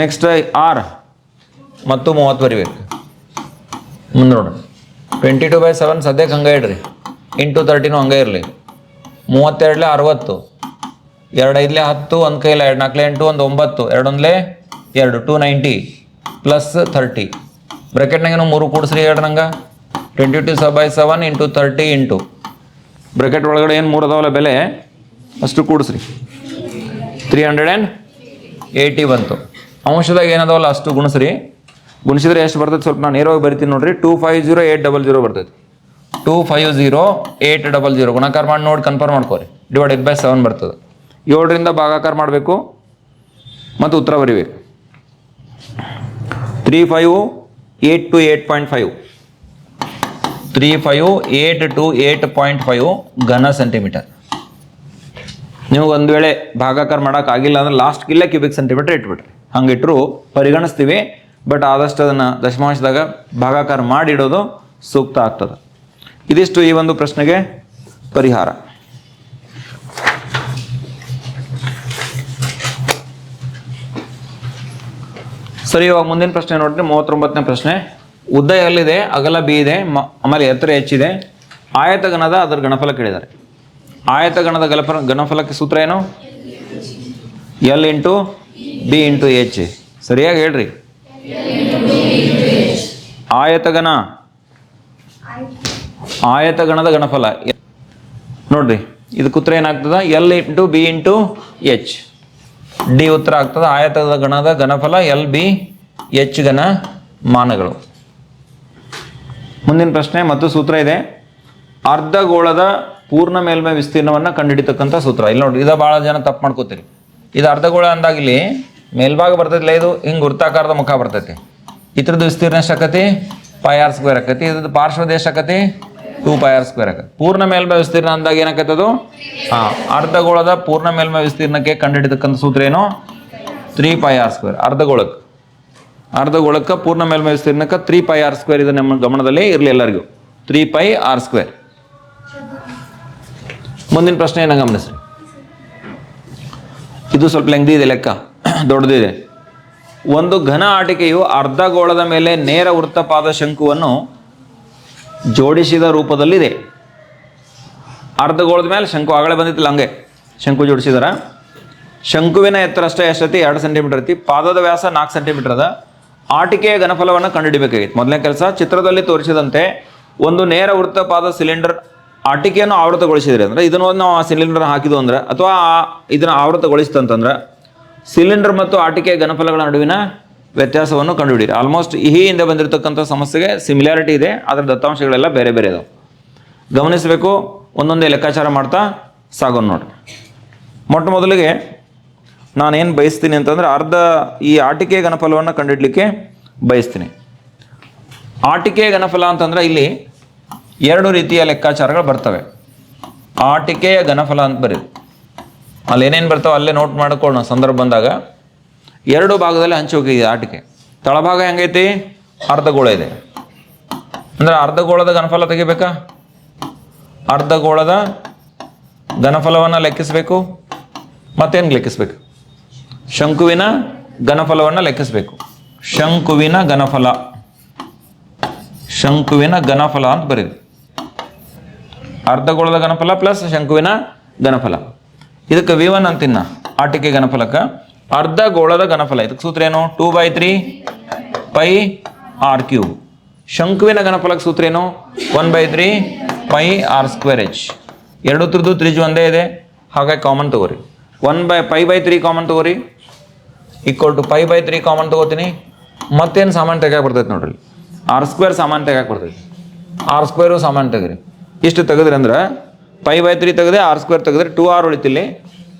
S1: next r ಮತ್ತು ಮೂವತ್ತು ಬರಿಬೇಕು. ಮುಂದೆ ನೋಡ್ರಿ ಟ್ವೆಂಟಿ ಟು ಬೈ ಸೆವೆನ್ ಸದ್ಯಕ್ಕೆ ಹಂಗೆ ಇಡ್ರಿ. ಇಂಟು ತರ್ಟಿನೂ ಹಂಗೆ ಇರಲಿ. ಮೂವತ್ತೆರಡಲೆ ಅರವತ್ತು. ಎರಡು ಐದಲೇ ಹತ್ತು, ಒಂದು ಕೈಲ ಎರಡು, ನಾಲ್ಕಲೆ ಎಂಟು, ಒಂದು ಒಂಬತ್ತು. ಎರಡೊಂದಲೇ ಎರಡು ಟು ನೈಂಟಿ ಪ್ಲಸ್ ಥರ್ಟಿ ಬ್ರೆಕೆಟ್ನಾಗೇನು ಮೂರು ಕೂಡಿಸ್ರಿ ಎರಡು ನಂಗೆ. ಟ್ವೆಂಟಿ ಟು ಸ by seven into thirty into bracket ಒಳಗಡೆ ಏನು ಮೂರು ಅದಾವಲ್ಲ ಬೆಲೆ? ಅಷ್ಟು ಕೂಡಿಸ್ರಿ. ತ್ರೀ ಹಂಡ್ರೆಡ್ ಆ್ಯಂಡ್ ಏಯ್ಟಿ ಬಂತು. ಅಂಶದಾಗ ಏನದವಲ್ಲ ಅಷ್ಟು ಗುಣಿಸ್ರಿ. ಗುಣಿಸಿದ್ರೆ ಎಷ್ಟು ಬರ್ತೈತೆ ಸ್ವಲ್ಪ ನಾನು ನೇರವಾಗಿ ಬರಿತೀನಿ ನೋಡ್ರಿ. Two five zero eight double zero ಬರ್ತೈತೆ. Two five zero eight double zero ಗುಣಾಕಾರ ಮಾಡಿ ನೋಡಿ ಕನ್ಫರ್ಮ್ ಮಾಡ್ಕೋರಿ. ಡಿವೈಡೆಡ್ ಬೈ ಸೆವೆನ್ ಬರ್ತದೆ. ಏಳರಿಂದ ಭಾಗಾಕಾರ ಮಾಡಬೇಕು. ಮತ್ತು ಉತ್ತರ ಬರಿಬೇಕು. Three five eight two eight point five three five eight two eight point five ಘನ ಸೆಂಟಿಮೀಟರ್ ನೀವು ಒಂದು ವೇಳೆ ಭಾಗಾಕಾರ ಮಾಡೋಕೆ ಆಗಿಲ್ಲ ಅಂದ್ರೆ ಲಾಸ್ಟ್ ಇಲ್ಲೇ ಕ್ಯೂಬಿಕ್ ಸೆಂಟಿಮೀಟರ್ ಇಟ್ಬಿಟ್ರಿ ಇಟ್ಟರು ಪರಿಗಣಿಸ್ತೀವಿ ಬಟ್ ಆದಷ್ಟು ಅದನ್ನು ದಶಮಾಂಶದಾಗ ಭಾಗಾಕಾರ ಮಾಡಿಡೋದು ಸೂಕ್ತ ಆಗ್ತದೆ. ಇದಿಷ್ಟು ಈ ಒಂದು ಪ್ರಶ್ನೆಗೆ ಪರಿಹಾರ. ಸರಿ, ಇವಾಗ ಮುಂದಿನ ಪ್ರಶ್ನೆ ನೋಡ್ರಿ, ಮೂವತ್ತೊಂಬತ್ತನೇ ಪ್ರಶ್ನೆ. ಉದ್ದ ಎಲ್ಲಿದೆ? ಅಗಲ ಬಿ ಇದೆ ಆಮೇಲೆ ಎತ್ತರ ಹೆಚ್ಚಿದೆ ಆಯತಗನದ ಅದರ ಗಣಫಲ ಕೇಳಿದ್ದಾರೆ ಆಯತಗಣದ ಗಲಪ ಗಣಫಲಕ್ಕೆ ಸೂತ್ರ ಏನು? L into B into H ಸರಿಯಾಗಿ ಹೇಳ್ರಿ. ಆಯತಗಣ. ಆಯತಗಣದ ಗಣಫಲ ನೋಡ್ರಿ, ಇದಕ್ಕೆ ಉತ್ತರ ಏನಾಗ್ತದ? L into B into H D ಉತ್ತರ ಆಗ್ತದ. ಆಯತದ ಗಣದ ಘನಫಲ ಎಲ್ ಬಿ ಎಚ್ ಗಣ ಮಾನಗಳು. ಮುಂದಿನ ಪ್ರಶ್ನೆ ಮತ್ತು ಸೂತ್ರ ಇದೆ. ಅರ್ಧಗೋಳದ ಪೂರ್ಣ ಮೇಲ್ಮೈ ವಿಸ್ತೀರ್ಣವನ್ನು ಕಂಡುಹಿಡಿತಕ್ಕಂಥ ಸೂತ್ರ. ಇಲ್ಲಿ ನೋಡಿ, ಇದು ಭಾಳ ಜನ ತಪ್ಪು ಮಾಡ್ಕೋತೀರಿ. ಇದು ಅರ್ಧಗೋಳ ಅಂದಾಗಲಿ ಮೇಲ್ಭಾಗ ಬರ್ತೈತಿಲ್ಲ ಇದು ಹಿಂಗೆ ವೃತ್ತಾಕಾರದ ಮುಖ ಬರ್ತೈತಿ. ಇದ್ರದ್ದು ವಿಸ್ತೀರ್ಣ ಎಷ್ಟು ಆಕತಿ? ಪೈ ಆರ್ ಸ್ಕ್ವೇರ್ ಆಕತಿ. ಇದ್ರದ್ದು ಪಾರ್ಶ್ವದ ಎಷ್ಟು ಆಕತಿ? ಟೂ ಪೈ ಆರ್ ಸ್ಕ್ವೇರ್ ಆಕತಿ. ಪೂರ್ಣ ಮೇಲ್ಮೈ ವಿಸ್ತೀರ್ಣ ಅಂದಾಗ ಏನಾಕತಿ ಅದು? ಹಾಂ ಅರ್ಧಗೋಳದ ಪೂರ್ಣ ಮೇಲ್ಮೈ ವಿಸ್ತೀರ್ಣಕ್ಕೆ ಕಂಡುಹಿಡಿತಕ್ಕಂಥ ಸೂತ್ರ ಏನು? ತ್ರೀ ಪೈ ಆರ್ ಸ್ಕ್ವೇರ್ ಅರ್ಧಗೋಳಕ್ಕೆ ಅರ್ಧಗೋಳಕ್ಕೆ ಪೂರ್ಣ ಮೇಲ್ಮೈ ವಿಸ್ತೀರ್ಣಕ್ಕೆ ತ್ರೀ ಪೈ ಆರ್ ಸ್ಕ್ವೇರ್ ಇದು ನಮ್ಮ ಗಮನದಲ್ಲಿ ಇರಲಿ ಎಲ್ಲರಿಗೂ. ತ್ರೀ ಪೈ ಆರ್ ಸ್ಕ್ವೇರ್ ಮುಂದಿನ ಪ್ರಶ್ನೆ ಏನ ಗಮನಿಸ್ರಿ? ಇದು ಸ್ವಲ್ಪ ಲೆಂಗ್ದಿ ಇದೆ, ಲೆಕ್ಕ. ದೊಡ್ಡದಿದೆ. ಒಂದು ಘನ ಆಟಿಕೆಯು ಅರ್ಧಗೋಳದ ಮೇಲೆ ನೇರ ವೃತ್ತಪಾದ ಶಂಕುವನ್ನು ಜೋಡಿಸಿದ ರೂಪದಲ್ಲಿದೆ. ಅರ್ಧಗೋಳದ ಮೇಲೆ ಶಂಕು ಆಗಲೇ ಬಂದಿತ್ತು ಹಂಗೆ. ಶಂಕು ಜೋಡಿಸಿದಾರ? ಶಂಕುವಿನ ಎತ್ತರ ಅಷ್ಟೇ ಎಷ್ಟೈತಿ ಎರಡು ಸೆಂಟಿಮೀಟರ್ ಐತಿ ಪಾದದ ವ್ಯಾಸ ನಾಲ್ಕು ಸೆಂಟಿಮೀಟರ್ ಅದ. ಆಟಿಕೆಯ ಘನಫಲವನ್ನು ಕಂಡುಹಿಡಿಬೇಕಾಗಿತ್ತು ಮೊದಲನೇ ಕೆಲಸ, ಚಿತ್ರದಲ್ಲಿ ತೋರಿಸಿದಂತೆ ಒಂದು ನೇರ ವೃತ್ತಪಾದ ಸಿಲಿಂಡರ್ ಆಟಿಕೆಯನ್ನು ಆವೃತಗೊಳಿಸಿದ್ರೆ ಅಂದ್ರೆ ಇದನ್ನು ನಾವು ಆ ಸಿಲಿಂಡರ್ ಹಾಕಿದ್ವು ಅಂದ್ರೆ, ಅಥವಾ ಇದನ್ನ ಆವೃತಗೊಳಿಸ್ತಂತಂದ್ರೆ ಸಿಲಿಂಡರ್ ಮತ್ತು ಆಟಿಕೆ ಘನಫಲಗಳ ನಡುವಿನ ವ್ಯತ್ಯಾಸವನ್ನು ಕಂಡುಹಿಡಿಯಿರಿ. ಆಲ್ಮೋಸ್ಟ್ ಈ ಹಿಂದೆ ಬಂದಿರತಕ್ಕಂಥ ಸಮಸ್ಯೆಗೆ ಸಿಮಿಲಾರಿಟಿ ಇದೆ ಅದರ ದತ್ತಾಂಶಗಳೆಲ್ಲ ಬೇರೆ ಬೇರೆ ಇದಾವೆ. ಗಮನಿಸಬೇಕು, ಒಂದೊಂದೇ ಲೆಕ್ಕಾಚಾರ ಮಾಡ್ತಾ ಸಾಗೋಣ ನೋಡಿ ಮೊಟ್ಟ ಮೊದಲಿಗೆ ನಾನೇನು ಬಯಸ್ತೀನಿ ಅಂತಂದ್ರೆ ಅರ್ಧ ಈ ಆಟಿಕೆ ಘನಫಲವನ್ನು ಕಂಡುಹಿಡಲಿಕ್ಕೆ ಬಯಸ್ತೀನಿ. ಆಟಿಕೆ ಘನಫಲ ಅಂತಂದ್ರೆ ಇಲ್ಲಿ ಎರಡು ರೀತಿಯ ಲೆಕ್ಕಾಚಾರಗಳು ಬರ್ತವೆ. ಆಟಿಕೆಯ ಘನಫಲ ಅಂತ ಬರೀ ಅಲ್ಲಿ ಏನೇನು ಬರ್ತಾವೆ ಅಲ್ಲೇ ನೋಟ್ ಮಾಡ್ಕೊಳ್ಳೋಣ ಸಂದರ್ಭ ಬಂದಾಗ. ಎರಡು ಭಾಗದಲ್ಲಿ ಹಂಚಿ ಹೋಗಿದೆ ಆಟಿಕೆ ತಳಭಾಗ ಹೆಂಗೈತಿ? ಅರ್ಧಗೋಳ ಇದೆ. ಅಂದರೆ ಅರ್ಧಗೋಳದ ಘನಫಲ ತೆಗಿಬೇಕಾ? ಅರ್ಧಗೋಳದ ಘನಫಲವನ್ನು ಲೆಕ್ಕಿಸಬೇಕು. ಮತ್ತೇನು ಲೆಕ್ಕಿಸ್ಬೇಕು? ಶಂಕುವಿನ ಘನಫಲವನ್ನು ಲೆಕ್ಕಿಸಬೇಕು. ಶಂಕುವಿನ ಘನಫಲ. ಶಂಕುವಿನ ಘನಫಲ ಅಂತ ಬರೀರಿ ಅರ್ಧಗೋಳದ ಘನಫಲ ಪ್ಲಸ್ ಶಂಕುವಿನ ಘನಫಲ. ಇದಕ್ಕೆ ವಿ ಒನ್ ಅಂತಿನ್ನ ಆಟಿಕೆ ಅರ್ಧ ಗೋಳದ ಘನಫಲ. ಇದಕ್ಕೆ ಸೂತ್ರ ಏನು? Two by three pi r cube ಶಂಕುವಿನ ಗಣಫಲಕ್ಕೆ ಸೂತ್ರ ಏನು? One by three pi r square h ಎರಡು ತ್ರದ್ದು ತ್ರಿಜು ಒಂದೇ ಇದೆ. ಹಾಗಾಗಿ ಕಾಮನ್ ತಗೋರಿ. One by pi by three common ತಗೋರಿ. Equal to pi by three common ತಗೋತೀನಿ. ಮತ್ತೇನು ಸಾಮಾನು ತೆಗಿಯಕ್ಕೆ ಬರ್ತೈತೆ ನೋಡ್ರಿ. ಆರ್ ಸ್ಕ್ವೇರ್ ಸಾಮಾನು ತೆಗಿಯಕ್ಕೆ ಬರ್ತೈತಿ ಆರ್ ಸ್ಕ್ವೇರು ಸಾಮಾನು ತೆಗ್ರಿ ಇಷ್ಟು ತೆಗೆದ್ರಿ ಅಂದ್ರೆ ಪೈ ಬೈ ತ್ರೀ ತೆಗೆದ್ರೆ ಆರ್ ಸ್ಕ್ವೇರ್ ತೆಗೆದ್ರೆ ಟೂ ಆರ್ ಉಳಿತಿಲ್ಲಿ.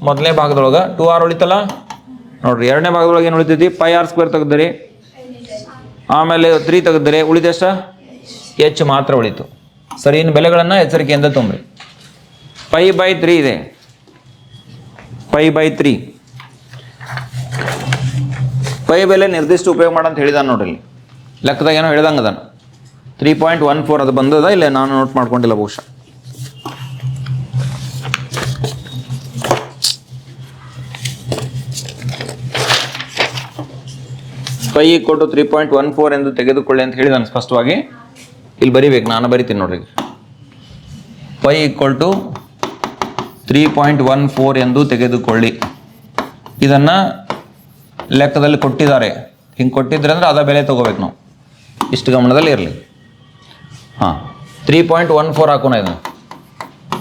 S1: ಮೊದಲನೇ ಭಾಗದೊಳಗೆ ಟೂ ಆರ್ ಉಳಿತಲ್ಲ? ನೋಡ್ರಿ, ಎರಡನೇ ಭಾಗದೊಳಗೆ ಏನು ಉಳಿತೈತಿ? ಪೈ ಆರ್ ಸ್ಕ್ವೇರ್ ತೆಗೆದ್ರಿ. ಆಮೇಲೆ ತ್ರೀ ತೆಗೆದ್ರೆ ಉಳಿದೆಷ್ಟ ಎಚ್ ಮಾತ್ರ ಉಳಿತು. ಸರಿ, ಇನ್ನು ಬೆಲೆಗಳನ್ನು ಎಚ್ಚರಿಕೆಯಿಂದ ತುಂಬ್ರಿ. ಪೈ ಬೈ ತ್ರೀ ಇದೆ. Pi by three. ಪೈ ಬೆಲೆ ನಿರ್ದಿಷ್ಟ ಉಪಯೋಗ ಮಾಡಂತ ಹೇಳಿದಾನೆ ನೋಡ್ರಿ ಲೆಕ್ಕದಾಗ ಏನೋ ಹೇಳ್ದಂಗೆ ಅದಾನ. ತ್ರೀ ಪಾಯಿಂಟ್ ಒನ್ ಫೋರ್ ಅದು ಬಂದದ? ಇಲ್ಲ ನಾನು ನೋಟ್ ಮಾಡ್ಕೊಂಡಿಲ್ಲ ಬಹುಶಃ. ಫೈ ಕೊಟ್ಟು ತ್ರೀ ಪಾಯಿಂಟ್ ಒನ್ ಫೋರ್ ಎಂದು ತೆಗೆದುಕೊಳ್ಳಿ ಅಂತ ಹೇಳಿದಾನೆ ಸ್ಪಷ್ಟವಾಗಿ. ಇಲ್ಲಿ ಬರಿಬೇಕು, ನಾನು ಬರಿತೀನಿ ನೋಡ್ರಿ pi equal to three point one four ಎಂದು ತೆಗೆದುಕೊಳ್ಳಿ. ಇದನ್ನು ಲೆಕ್ಕದಲ್ಲಿ ಕೊಟ್ಟಿದ್ದಾರೆ. ಹಿಂಗೆ ಕೊಟ್ಟಿದ್ರೆ ಅಂದ್ರೆ ಅದ ಬೆಲೆ ತಗೋಬೇಕು ನಾವು. ಇಷ್ಟು ಗಮನದಲ್ಲಿ ಇರಲಿ. ಹಾಂ. ತ್ರೀ ಪಾಯಿಂಟ್ ಒನ್ ಫೋರ್ ಹಾಕೋಣ ಇದು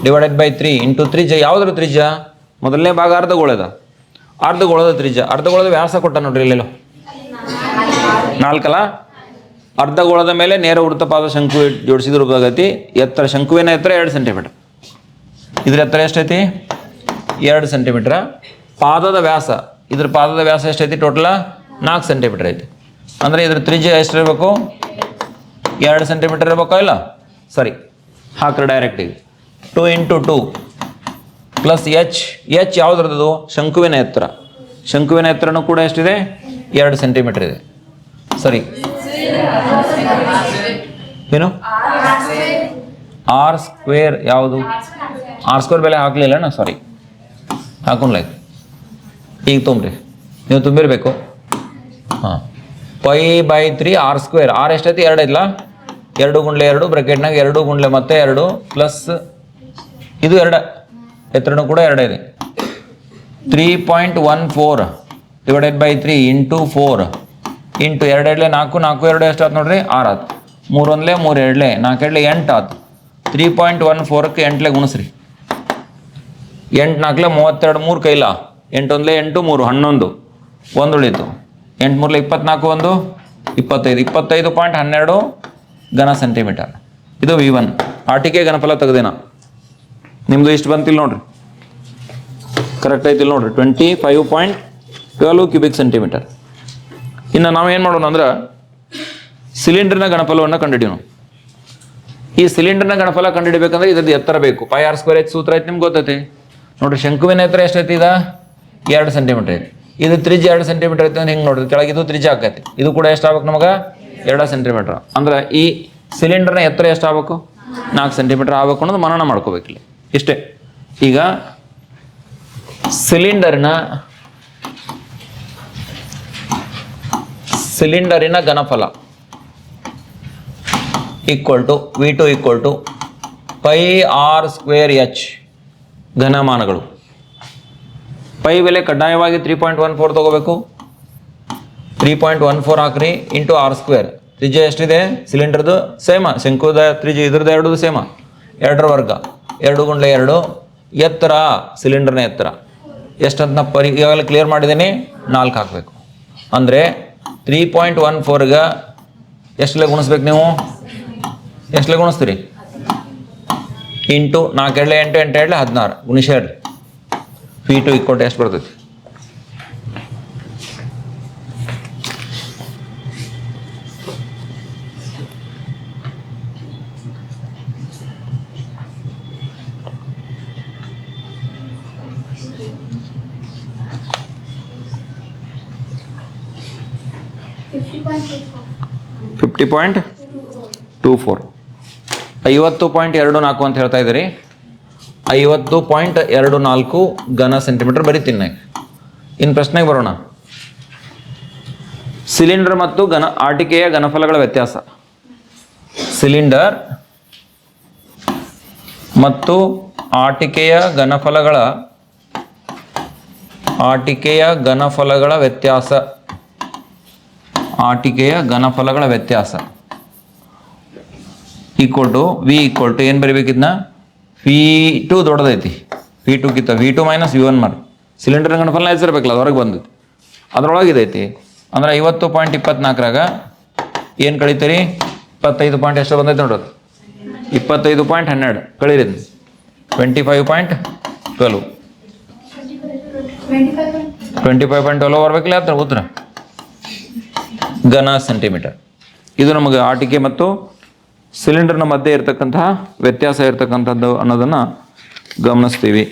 S1: ಡಿವೈಡೆಡ್ ಬೈ ತ್ರೀ ಇಂಟು ತ್ರಿಜ ಯಾವುದ್ರ ತ್ರಿಜ ಮೊದಲನೇ ಭಾಗ ಅರ್ಧಗೋಳದ. ಅರ್ಧಗೋಳದ ತ್ರಿಜ ಅರ್ಧಗೋಳದ ವ್ಯಾಸ ಕೊಟ್ಟ ನೋಡ್ರಿ ಇಲ್ಲೆಲ್ಲೋ ನಾಲ್ಕಲ್ಲ? ಅರ್ಧಗೋಳದ ಮೇಲೆ ನೇರ ವೃತ್ತಪಾದ ಶಂಕು ಜೋಡಿಸಿದ್ರು ಜೋಡಿಸಿದ್ರ ಗತಿ ಎತ್ತರ ಶಂಕುವಿನ ಎತ್ತರ ಎರಡು ಸೆಂಟಿಮೀಟರ್ ಇದ್ರ ಎತ್ತರ ಎಷ್ಟೈತಿ? ಎರಡು ಸೆಂಟಿಮೀಟ್ರ ಪಾದದ ವ್ಯಾಸ. ಇದ್ರ ಪಾದದ ವ್ಯಾಸ ಎಷ್ಟೈತಿ? ಟೋಟಲ್ ನಾಲ್ಕು ಸೆಂಟಿಮೀಟರ್ ಐತಿ. ಅಂದರೆ ಇದ್ರ ತ್ರಿಜ್ಯ ಎಷ್ಟಿರಬೇಕು? ಎರಡು ಸೆಂಟಿಮೀಟರ್ ಇರಬೇಕೋ ಇಲ್ಲ? ಸರಿ, ಹಾಕ್ರಿ ಡೈರೆಕ್ಟಿಗೆ two into two plus h h ಯಾವುದ್ರದ್ದು? ಶಂಕುವಿನ ಎತ್ತರ. ಶಂಕುವಿನ ಎತ್ತರನು ಕೂಡ ಎಷ್ಟಿದೆ? ಎರಡು ಸೆಂಟಿಮೀಟರ್ ಇದೆ. ಸರಿ. ಏನು? ಆರ್ ಸ್ಕ್ವೇರ್ ಯಾವುದು? ಆರ್ ಸ್ಕ್ವೇರ್ ಬೆಲೆ ಹಾಕ್ಲಿಲ್ಲ ನಾ ಸಾರಿ ಹಾಕೊಂಡ್ಲಾಯ್ತು ಈಗ ತುಂಬ್ರಿ. ನೀವು ತುಂಬಿರಬೇಕು. ಹಾಂ. Pi by three, r square. R ಎಷ್ಟೈತಿ? ಎರಡು ಇಲ್ಲ. ಎರಡು ಗುಂಡ್ಲೆ ಎರಡು, ಬ್ರೆಕೆಟ್ನಾಗ ಎರಡು ಗುಂಡ್ಲೆ ಮತ್ತೆ ಎರಡು, ಪ್ಲಸ್ ಇದು ಎರಡು. ಎತ್ತರನೂ ಕೂಡ ಎರಡೇ ಇದೆ. Three point one four divided by three into four. Into ಎರಡು ನಾಲ್ಕು ನಾಲ್ಕು ಎರಡು ಎಷ್ಟು ಆತು ನೋಡ್ರಿ? ಆರು ಆತು ಮೂರೊಂದ್ಲೆ ಮೂರು ಎರಡ್ಲೆ ನಾಲ್ಕು ಎರಡ್ಲೆ ಎಂಟು ಆತು ತ್ರೀ ಪಾಯಿಂಟ್ ಒನ್ ಫೋರಕ್ಕೆ ಎಂಟ್ಲೆ ಗುಣಿಸ್ರಿ. ಎಂಟು ನಾಲ್ಕಲೆ ಮೂವತ್ತೆರಡು ಮೂರು ಕೈಲ? ಎಂಟು ಒಂದ್ಲೆ ಎಂಟು ಮೂರು, ಹನ್ನೊಂದು. ಒಂದು ಉಳೀತು ಎಂಟು ಮೂರಲೆ ಇಪ್ಪತ್ನಾಲ್ಕು ಒಂದು, ಇಪ್ಪತ್ತೈದು ಇಪ್ಪತ್ತೈದು ಪಾಯಿಂಟ್ ಹನ್ನೆರಡು ಘನ ಸೆಂಟಿಮೀಟರ್ ಇದು ವಿ ಒನ್ ಆಟಿಕೆ ಘನಫಲ ತೆಗ್ದೇನ. ನಿಮ್ಮದು ಇಷ್ಟು ಬಂತಿಲ್ಲ ನೋಡ್ರಿ. ಕರೆಕ್ಟ್ ಐತಿಲ್ಲ ನೋಡ್ರಿ. Twenty five point twelve cubic centimetre ಇನ್ನು ನಾವೇನು ಮಾಡೋಣ ಅಂದ್ರೆ ಸಿಲಿಂಡರ್ನ ಗಣಫಲವನ್ನು ಕಂಡುಹಿಡಿಯೋಣ ಈ ಸಿಲಿಂಡರ್ನ ಗಣಫಲ ಕಂಡುಹಿಡಬೇಕಂದ್ರೆ ಇದ್ರದ್ದು ಎತ್ತರ ಬೇಕು. ಪೈ ಆರ್ ಸ್ಕ್ವೇರ್ ಐತಿ ಸೂತ್ರ ಐತಿ, ನಿಮ್ಗೆ ಗೊತ್ತೈತಿ. ನೋಡ್ರಿ, ಶಂಕುವಿನ ಎತ್ತರ ಎಷ್ಟೈತಿ ಇದ? ಎರಡು ಸೆಂಟಿಮೀಟರ್ ಐತಿ. ಇದು ತ್ರಿಜ್ಯ ಎರಡು ಸೆಂಟಿಮೀಟರ್ ಐತಿ ಹಿಂಗೆ ಕೆಳಗೆ ಇದು ತ್ರಿಜ್ಯ ಆಕೈತಿ. ಇದು ಕೂಡ ಎಷ್ಟಾಗಬೇಕು ನಮಗೆ? ಎರಡು ಸೆಂಟಿಮೀಟರ್ ಅಂದ್ರೆ ಈ ಸಿಲಿಂಡರ್ನ ಎತ್ತರ ಎಷ್ಟಾಗಬೇಕು ನಾಲ್ಕು ಸೆಂಟಿಮೀಟರ್ ಆಗ್ಬೇಕು ಅನ್ನೋದು ಮನನ ಮಾಡ್ಕೋಬೇಕಿಲ್ಲ ಇಷ್ಟೇ. ಈಗ ಸಿಲಿಂಡರ್ನ ಸಿಲಿಂಡರಿನ ಘನಫಲ equal to v two equal to pi r square h ಘನಮಾನಗಳು. Pi ಬೆಲೆ ಕಡ್ಡಾಯವಾಗಿ ತ್ರೀ ಪಾಯಿಂಟ್ ಒನ್ ಫೋರ್ ತೊಗೋಬೇಕು. ತ್ರೀ ಪಾಯಿಂಟ್ ಒನ್ ಫೋರ್ ಹಾಕ್ರಿ ಇಂಟು ಆರ್ ಸ್ಕ್ವೇರ್ ತ್ರಿಜ್ಯ ಎಷ್ಟಿದೆ? ಸಿಲಿಂಡರ್ದು ಸೇಮ ಶಂಕುದ ತ್ರಿಜ್ಯ ಇದ್ರದ್ದು ಎರಡು ಸೇಮ ಎರಡರ ವರ್ಗ. ಎರಡು ಗುಂಡ್ಲೆ ಎರಡು. ಎತ್ತರ? ಸಿಲಿಂಡರ್ನ ಎತ್ತರ. ಎಷ್ಟಂತ ಪರಿ ಈಗಾಗಲೇ ಕ್ಲಿಯರ್ ಮಾಡಿದ್ದೀನಿ. ನಾಲ್ಕು ಹಾಕಬೇಕು. ಅಂದರೆ ತ್ರೀ ಪಾಯಿಂಟ್ ಒನ್ ಫೋರ್ಗೆ ಎಷ್ಟಲೆ ಗುಣಿಸ್ಬೇಕು ನೀವು? ಎಷ್ಟಲೆ ಗುಣಿಸ್ತೀರಿ? ಇಂಟು ನಾಲ್ಕು ಎರಡು ಎಂಟು ಎಂಟು ಎರಡು ಹದಿನಾರು ಗುಣಿಸಿ ಟು ಇಕ್ವಲ್ ಟು ಎಷ್ಟು ಬರ್ತೈತಿ. ಫಿಫ್ಟಿ ಪಾಯಿಂಟ್ ಟೂ ಫೋರ್ ಐವತ್ತು ಪಾಯಿಂಟ್ ಎರಡು ನಾಲ್ಕು ಅಂತ ಹೇಳ್ತಾ ಇದ್ದೀರಿ. ಐವತ್ತು ಪಾಯಿಂಟ್ ಎರಡು ನಾಲ್ಕು ಘನ ಸೆಂಟಿಮೀಟರ್ ಬರೀತೀನಿ. ನಾನು ಇನ್ನು ಪ್ರಶ್ನೆಗೆ ಬರೋಣ. ಸಿಲಿಂಡರ್ ಮತ್ತು ಘನ, ಆಟಿಕೆಯ ಘನಫಲಗಳ ವ್ಯತ್ಯಾಸ. ಸಿಲಿಂಡರ್ ಮತ್ತು ಆಟಿಕೆಯ ಘನಫಲಗಳ ಆಟಿಕೆಯ ಘನಫಲಗಳ ವ್ಯತ್ಯಾಸ. ಆಟಿಕೆಯ ಘನಫಲಗಳ ವ್ಯತ್ಯಾಸ. Equal to V equal to ಏನು ಬರಿಬೇಕಿದ್ನ? ವಿ ಟು ದೊಡ್ಡದೈತಿ. ವಿ ಟು ಕಿತ್ತ V two minus V one ಮಾರ್ ಸಿಲಿಂಡರ್ ಗಣಫಲ ಹೆಸರ್ಬೇಕಲ್ಲ ಅದು ಹೊರಗೆ ಬಂದೈತಿ ಅದರೊಳಗೆ ಇದೈತಿ. ಅಂದ್ರೆ ಐವತ್ತು ಪಾಯಿಂಟ್ ಇಪ್ಪತ್ನಾಲ್ಕರಾಗ ಏನು ಕಳಿತೀರಿ? ಇಪ್ಪತ್ತೈದು ಪಾಯಿಂಟ್ ಎಷ್ಟು ಬಂದೈತೆ ನೋಡೋದು ಇಪ್ಪತ್ತೈದು ಪಾಯಿಂಟ್ ಹನ್ನೆರಡು ಕಳೀರಿ twenty five point twelve twenty five point twelve ಬರ್ಬೇಕಿಲ್ಲ ಹತ್ರ ಉತ್ತರ. ಘನ ಸೆಂಟಿಮೀಟರ್ ಇದು ನಮಗೆ ಆಟಿಕೆ ಮತ್ತು ಸಿಲಿಂಡರ್ನ ಮಧ್ಯೆ ಇರತಕ್ಕಂತಹ ವ್ಯತ್ಯಾಸ ಇರತಕ್ಕಂಥದ್ದು ಅನ್ನೋದನ್ನು ಗಮನಿಸ್ತೀವಿ.